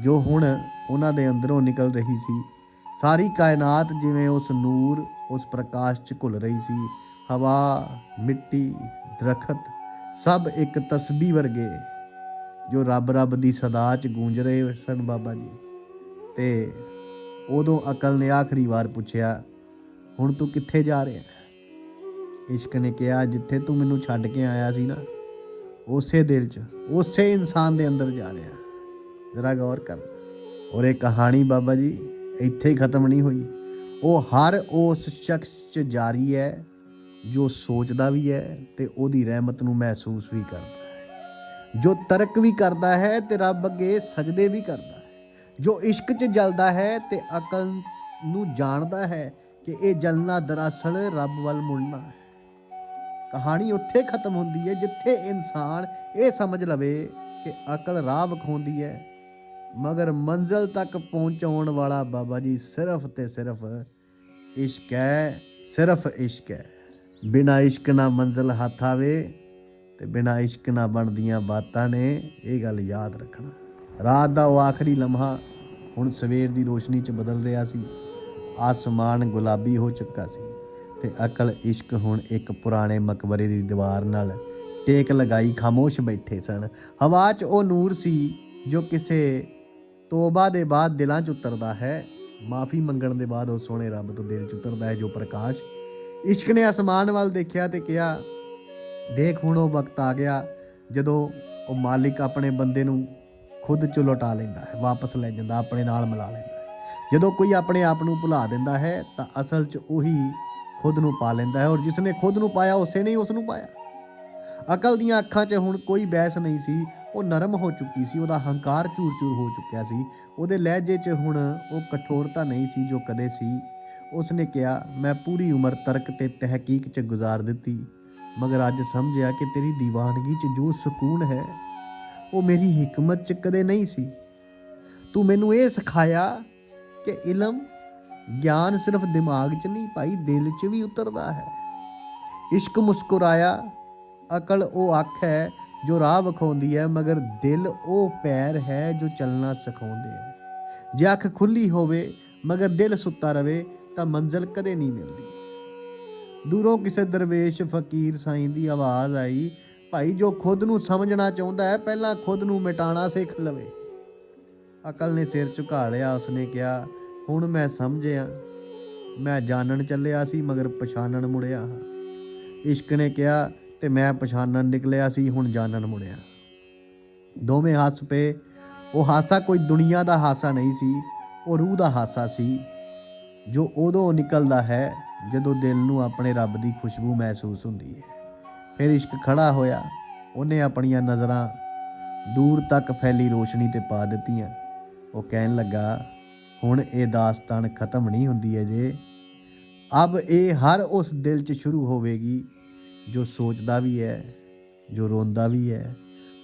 [SPEAKER 2] ਜੋ ਹੁਣ ਉਹਨਾਂ ਦੇ ਅੰਦਰੋਂ ਨਿਕਲ ਰਹੀ ਸੀ। ਸਾਰੀ ਕਾਇਨਾਤ ਜਿਵੇਂ ਉਸ ਨੂਰ, ਉਸ ਪ੍ਰਕਾਸ਼ 'ਚ ਘੁਲ ਰਹੀ ਸੀ। ਹਵਾ, ਮਿੱਟੀ, ਦਰਖਤ, ਸਭ ਇੱਕ ਤਸਬੀਹ ਵਰਗੇ, ਜੋ ਰੱਬ ਰੱਬ ਦੀ ਸਦਾ 'ਚ ਗੂੰਜ ਰਹੇ ਸਨ ਬਾਬਾ ਜੀ। ਤੇ ਉਦੋਂ ਅਕਲ ਨੇ ਆਖਰੀ ਵਾਰ ਪੁੱਛਿਆ, ਹੁਣ ਤੂੰ ਕਿੱਥੇ ਜਾ ਰਿਹਾ ਇਸ਼ਕ ਨੇ ਕਿਹਾ, ਜਿੱਥੇ ਤੂੰ ਮੈਨੂੰ ਛੱਡ ਕੇ ਆਇਆ ਸੀ ਨਾ ਉਸੇ ਦਿਲ 'ਚ, ਉਸੇ ਇਨਸਾਨ ਦੇ ਅੰਦਰ ਜਾ ਰਿਹਾ। ਜ਼ਰਾ ਗੌਰ ਕਰ। ਔਰ ਇਹ ਕਹਾਣੀ ਬਾਬਾ ਜੀ ਇੱਥੇ ਹੀ ਖਤਮ ਨਹੀਂ ਹੋਈ। ਉਹ ਹਰ ਉਸ ਸ਼ਖਸ 'ਚ ਜਾਰੀ ਹੈ, ਜੋ ਸੋਚਦਾ ਵੀ ਹੈ ਤੇ ਉਹਦੀ ਰਹਿਮਤ ਨੂੰ ਮਹਿਸੂਸ ਵੀ ਕਰਦਾ ਹੈ। ਜੋ ਤਰਕ ਵੀ ਕਰਦਾ ਹੈ ਤੇ ਰੱਬ ਅੱਗੇ ਸਜਦੇ ਵੀ ਕਰਦਾ ਹੈ। ਜੋ ਇਸ਼ਕ 'ਚ ਜਲਦਾ ਹੈ ਤੇ ਅਕਲ ਨੂੰ ਜਾਣਦਾ ਹੈ ਕਿ ਇਹ ਜਲਣਾ ਦਰਅਸਲ ਰੱਬ ਵੱਲ ਮੁੜਨਾ ਹੈ। ਕਹਾਣੀ ਉੱਥੇ ਖਤਮ ਹੁੰਦੀ ਹੈ ਜਿੱਥੇ ਇਨਸਾਨ ਇਹ ਸਮਝ ਲਵੇ ਕਿ ਅਕਲ ਰਾਹ ਵਿਖਾਉਂਦੀ ਹੈ, ਮਗਰ ਮੰਜ਼ਲ ਤੱਕ ਪਹੁੰਚਾਉਣ ਵਾਲਾ ਬਾਬਾ ਜੀ ਸਿਰਫ ਤੇ ਸਿਰਫ ਇਸ਼ਕ ਹੈ, ਸਿਰਫ ਇਸ਼ਕ ਹੈ। ਬਿਨਾ ਇਸ਼ਕ ਨਾ ਮੰਜ਼ਲ ਹੱਥ ਆਵੇ ਤੇ ਬਿਨਾ ਇਸ਼ਕ ਨਾ ਬਣਦੀਆਂ ਬਾਤਾਂ ਨੇ, ਇਹ ਗੱਲ ਯਾਦ ਰੱਖਣਾ। ਰਾਤ ਦਾ ਉਹ ਆਖਰੀ ਲਮਹਾ ਹੁਣ ਸਵੇਰ ਦੀ ਰੋਸ਼ਨੀ 'ਚ ਬਦਲ ਰਿਹਾ ਸੀ, ਆਸਮਾਨ ਗੁਲਾਬੀ ਹੋ ਚੁੱਕਾ ਸੀ। ਤੇ ਅਕਲ ਇਸ਼ਕ ਹੁਣ ਇੱਕ ਪੁਰਾਣੇ ਮਕਬਰੇ ਦੀ ਦੀਵਾਰ ਨਾਲ ਟੇਕ ਲਗਾਈ ਖਾਮੋਸ਼ ਬੈਠੇ ਸਨ। ਹਵਾ 'ਚ ਉਹ ਨੂਰ ਸੀ ਜੋ ਕਿਸੇ ਤੋਬਾ ਦੇ ਬਾਅਦ ਦਿਲਾਂ 'ਚ ਉਤਰਦਾ ਹੈ। ਮਾਫੀ ਮੰਗਣ ਦੇ ਬਾਅਦ ਉਹ ਸੋਹਣੇ ਰੱਬ ਤੋਂ ਦਿਲ 'ਚ ਉਤਰਦਾ ਹੈ ਜੋ ਪ੍ਰਕਾਸ਼ ਇਸ਼ਕ ਨੇ ਅਸਮਾਨ ਵੱਲ ਦੇਖਿਆ ਤੇ ਕਿਹਾ, ਦੇਖ ਹੁਣ ਉਹ ਵਕਤ ਆ ਗਿਆ ਜਦੋਂ ਉਹ ਮਾਲਿਕ ਆਪਣੇ ਬੰਦੇ ਨੂੰ ਖੁਦ ਚ ਲੁਟਾ ਲੈਂਦਾ ਹੈ, ਵਾਪਸ ਲੈ ਜਾਂਦਾ, ਆਪਣੇ ਨਾਲ ਮਿਲਾ ਲੈਂਦਾ ਹੈ। ਜਦੋਂ ਕੋਈ ਆਪਣੇ ਆਪ ਨੂੰ ਭੁਲਾ ਦਿੰਦਾ ਹੈ ਤਾਂ ਅਸਲ 'ਚ ਉਹੀ ਖੁਦ ਨੂੰ ਪਾ ਲੈਂਦਾ ਹੈ ਔਰ ਜਿਸ ਨੇ ਖੁਦ ਨੂੰ ਪਾਇਆ, ਉਸੇ ਨੇ ਹੀ ਉਸ ਨੂੰ ਪਾਇਆ। ਅਕਲ ਦੀਆਂ ਅੱਖਾਂ 'ਚ ਹੁਣ ਕੋਈ ਬਹਿਸ ਨਹੀਂ ਸੀ। ਉਹ ਨਰਮ ਹੋ ਚੁੱਕੀ ਸੀ, ਉਹਦਾ ਹੰਕਾਰ ਚੂਰ-ਚੂਰ ਹੋ ਚੁੱਕਿਆ ਸੀ। ਉਹਦੇ ਲਹਿਜੇ 'ਚ ਹੁਣ ਉਹ ਕਠੋਰਤਾ ਨਹੀਂ ਸੀ ਜੋ ਕਦੇ ਸੀ। ਉਸਨੇ ਕਿਹਾ, ਮੈਂ ਪੂਰੀ ਉਮਰ ਤਰਕ ਤੇ ਤਹਿਕੀਕ 'ਚ ਗੁਜ਼ਾਰ ਦਿੱਤੀ, ਮਗਰ ਅੱਜ ਸਮਝਿਆ ਕਿ ਤੇਰੀ ਦੀਵਾਨਗੀ 'ਚ ਜੋ ਸਕੂਨ ਹੈ, ਉਹ ਮੇਰੀ ਹਕਮਤ 'ਚ ਕਦੇ ਨਹੀਂ ਸੀ। ਤੂੰ ਮੈਨੂੰ ਇਹ ਸਿਖਾਇਆ ਕਿ ਇਲਮ ਗਿਆਨ ਸਿਰਫ ਦਿਮਾਗ 'ਚ ਨਹੀਂ ਭਾਈ, ਦਿਲ 'ਚ ਵੀ ਉਤਰਦਾ ਹੈ। ਇਸ਼ਕ ਮੁਸਕਰਾਇਆ, ਅਕਲ ਉਹ ਅੱਖ ਹੈ ਜੋ ਰਾਹ ਵਿਖਾਉਂਦੀ ਹੈ, ਮਗਰ ਦਿਲ ਉਹ ਪੈਰ ਹੈ ਜੋ ਚੱਲਣਾ ਸਿਖਾਉਂਦੇ ਹੈ। ਜੇ ਅੱਖ ਖੁੱਲੀ ਹੋਵੇ, ਮਗਰ ਦਿਲ ਸੁੱਤਾ ਰਵੇ, ਤਾਂ ਮੰਜ਼ਲ ਕਦੇ ਨਹੀਂ ਮਿਲਦੀ। ਦੂਰੋਂ ਕਿਸੇ ਦਰਵੇਸ਼ ਫਕੀਰ ਸਾਈਂ ਦੀ ਆਵਾਜ਼ ਆਈ, ਭਾਈ, ਜੋ ਖੁਦ ਨੂੰ ਸਮਝਣਾ ਚਾਹੁੰਦਾ ਹੈ, ਪਹਿਲਾਂ ਖੁਦ ਨੂੰ ਮਿਟਾਣਾ ਸਿੱਖ ਲਵੇ। ਅਕਲ ਨੇ ਸਿਰ ਝੁਕਾ ਲਿਆ, ਉਸਨੇ ਕਿਹਾ ਹੁਣ ਮੈਂ ਸਮਝਿਆ, ਮੈਂ ਜਾਣਨ ਚੱਲਿਆ ਸੀ ਮਗਰ ਪਛਾਣਨ ਮੁੜਿਆ। ਹਾਂ ਇਸ਼ਕ ਨੇ ਕਿਹਾ ਤੇ ਮੈਂ ਪਛਾਣਨ ਨਿਕਲਿਆ ਸੀ, ਹੁਣ ਜਾਣਨ ਮੁੜਿਆ। ਦੋਵੇਂ ਹੱਸ ਪਏ। ਉਹ ਹਾਸਾ ਕੋਈ ਦੁਨੀਆ ਦਾ ਹਾਸਾ ਨਹੀਂ ਸੀ, ਉਹ ਰੂਹ ਦਾ ਹਾਸਾ ਸੀ, ਜੋ ਉਦੋਂ ਨਿਕਲਦਾ ਹੈ ਜਦੋਂ ਦਿਲ ਨੂੰ ਆਪਣੇ ਰੱਬ ਦੀ ਖੁਸ਼ਬੂ ਮਹਿਸੂਸ ਹੁੰਦੀ ਹੈ। ਫਿਰ ਇਸ਼ਕ ਖੜਾ ਹੋਇਆ। ਉਹਨੇ ਆਪਣੀਆਂ ਨਜ਼ਰਾਂ ਦੂਰ ਤੱਕ ਫੈਲੀ ਰੋਸ਼ਨੀ ਤੇ ਪਾ ਦਿੱਤੀਆਂ। ਉਹ ਕਹਿਣ ਲੱਗਾ ਹੁਣ ਇਹ ਦਾਸਤਾਨ ਖਤਮ ਨਹੀਂ ਹੁੰਦੀ ਅਜੇ। ਅਬ ਇਹ ਹਰ ਉਸ ਦਿਲ 'ਚ ਸ਼ੁਰੂ ਹੋਵੇਗੀ, ਜੋ ਸੋਚਦਾ ਵੀ ਹੈ, ਜੋ ਰੋਂਦਾ ਵੀ ਹੈ,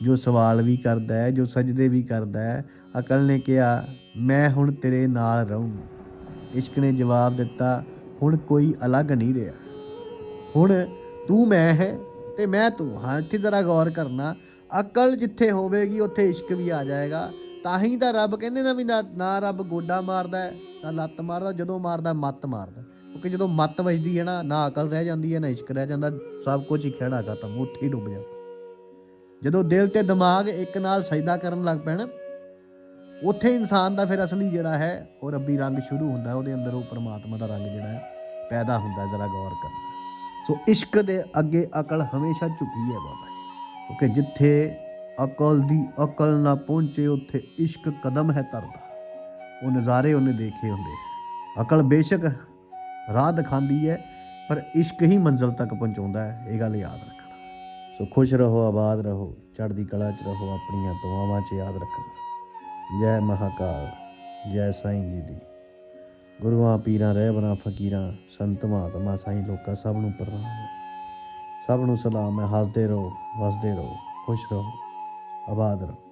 [SPEAKER 2] ਜੋ ਸਵਾਲ ਵੀ ਕਰਦਾ ਹੈ, ਜੋ ਸਜਦੇ ਵੀ ਕਰਦਾ ਹੈ। ਅਕਲ ਨੇ ਕਿਹਾ, ਮੈਂ ਹੁਣ ਤੇਰੇ ਨਾਲ ਰਹੂੰਗੀ ਇਸ਼ਕ ਨੇ ਜਵਾਬ ਦਿੱਤਾ, ਹੁਣ ਕੋਈ ਅਲੱਗ ਨਹੀਂ ਰਿਹਾ। ਹੁਣ ਤੂੰ ਮੈਂ ਹੈ ਤੇ ਮੈਂ ਤੂੰ ਹਾਂ। ਇੱਥੇ ਜ਼ਰਾ ਗੌਰ ਕਰਨਾ। ਅਕਲ ਜਿੱਥੇ ਹੋਵੇਗੀ, ਉੱਥੇ ਇਸ਼ਕ ਵੀ ਆ ਜਾਏਗਾ। ਤਾਂ ਹੀ ਤਾਂ ਰੱਬ ਕਹਿੰਦੇ ਨਾ ਵੀ ਨਾ ਨਾ ਰੱਬ ਗੋਡਾ ਮਾਰਦਾ ਹੈ, ਨਾ ਲੱਤ ਮਾਰਦਾ ਜਦੋਂ ਮਾਰਦਾ ਮੱਤ ਮਾਰਦਾ ਕਿਉਂਕਿ ਜਦੋਂ ਮੱਤ ਵੱਜਦੀ ਹੈ ਨਾ ਨਾ ਅਕਲ ਰਹਿ ਜਾਂਦੀ ਹੈ ਨਾ ਇਸ਼ਕ ਰਹਿ ਜਾਂਦਾ ਸਭ ਕੁਝ ਹੀ ਖੇੜਾ ਖਤਮ ਉੱਥੇ ਹੀ ਡੁੱਬ ਜਾਂਦਾ। ਜਦੋਂ ਦਿਲ ਤੇ ਦਿਮਾਗ ਇੱਕ ਨਾਲ ਸਜਦਾ ਕਰਨ ਲੱਗ ਪੈਣ ਉੱਥੇ ਇਨਸਾਨ ਦਾ ਫਿਰ ਅਸਲੀ ਜਿਹੜਾ ਹੈ ਉਹ ਰੱਬੀ ਰੰਗ ਸ਼ੁਰੂ ਹੁੰਦਾ ਉਹਦੇ ਅੰਦਰ ਉਹ ਪਰਮਾਤਮਾ ਦਾ ਰੰਗ ਜਿਹੜਾ ਹੈ ਪੈਦਾ ਹੁੰਦਾ ਜ਼ਰਾ ਗੌਰ ਕਰਨਾ। ਸੋ ਇਸ਼ਕ ਦੇ ਅੱਗੇ ਅਕਲ ਹਮੇਸ਼ਾ ਝੁਕੀ ਹੈ ਬਾਬਾ ਜੀ। ਕਿਉਂਕਿ ਜਿੱਥੇ ਅਕਲ ਦੀ ਅਕਲ ਨਾ ਪਹੁੰਚੇ ਉੱਥੇ ਇਸ਼ਕ ਕਦਮ ਹੈ ਧਰਦਾ ਉਹ ਨਜ਼ਾਰੇ ਉਹਨੇ ਦੇਖੇ ਹੁੰਦੇ ਆ। ਅਕਲ ਬੇਸ਼ੱਕ ਰਾਹ ਦਿਖਾਉਂਦੀ ਹੈ, ਪਰ ਇਸ਼ਕ ਹੀ ਮੰਜ਼ਲ ਤੱਕ ਪਹੁੰਚਾਉਂਦਾ ਹੈ, ਇਹ ਗੱਲ ਯਾਦ ਰੱਖਣਾ। ਸੋ ਖੁਸ਼ ਰਹੋ, ਆਬਾਦ ਰਹੋ, ਚੜ੍ਹਦੀ ਕਲਾ 'ਚ ਰਹੋ, ਆਪਣੀਆਂ ਦੁਆਵਾਂ 'ਚ ਯਾਦ ਰੱਖਣਾ। ਜੈ ਮਹਾਕਾਲ, ਜੈ ਸਾਈਂ ਜੀ ਦੀ। ਗੁਰੂਆਂ, ਪੀਰਾਂ, ਰਹਿਬਰਾਂ, ਫਕੀਰਾਂ, ਸੰਤ ਮਹਾਤਮਾ ਸਾਈਂ ਲੋਕਾਂ ਸਭ ਨੂੰ ਪ੍ਰਣਾਮ। ਹੈ ਸਭ ਨੂੰ ਸਲਾਮ ਹੈ, ਹੱਸਦੇ ਰਹੋ, ਵਸਦੇ ਰਹੋ, ਖੁਸ਼ ਰਹੋ। ਆਬਾਦ ਰਹੋ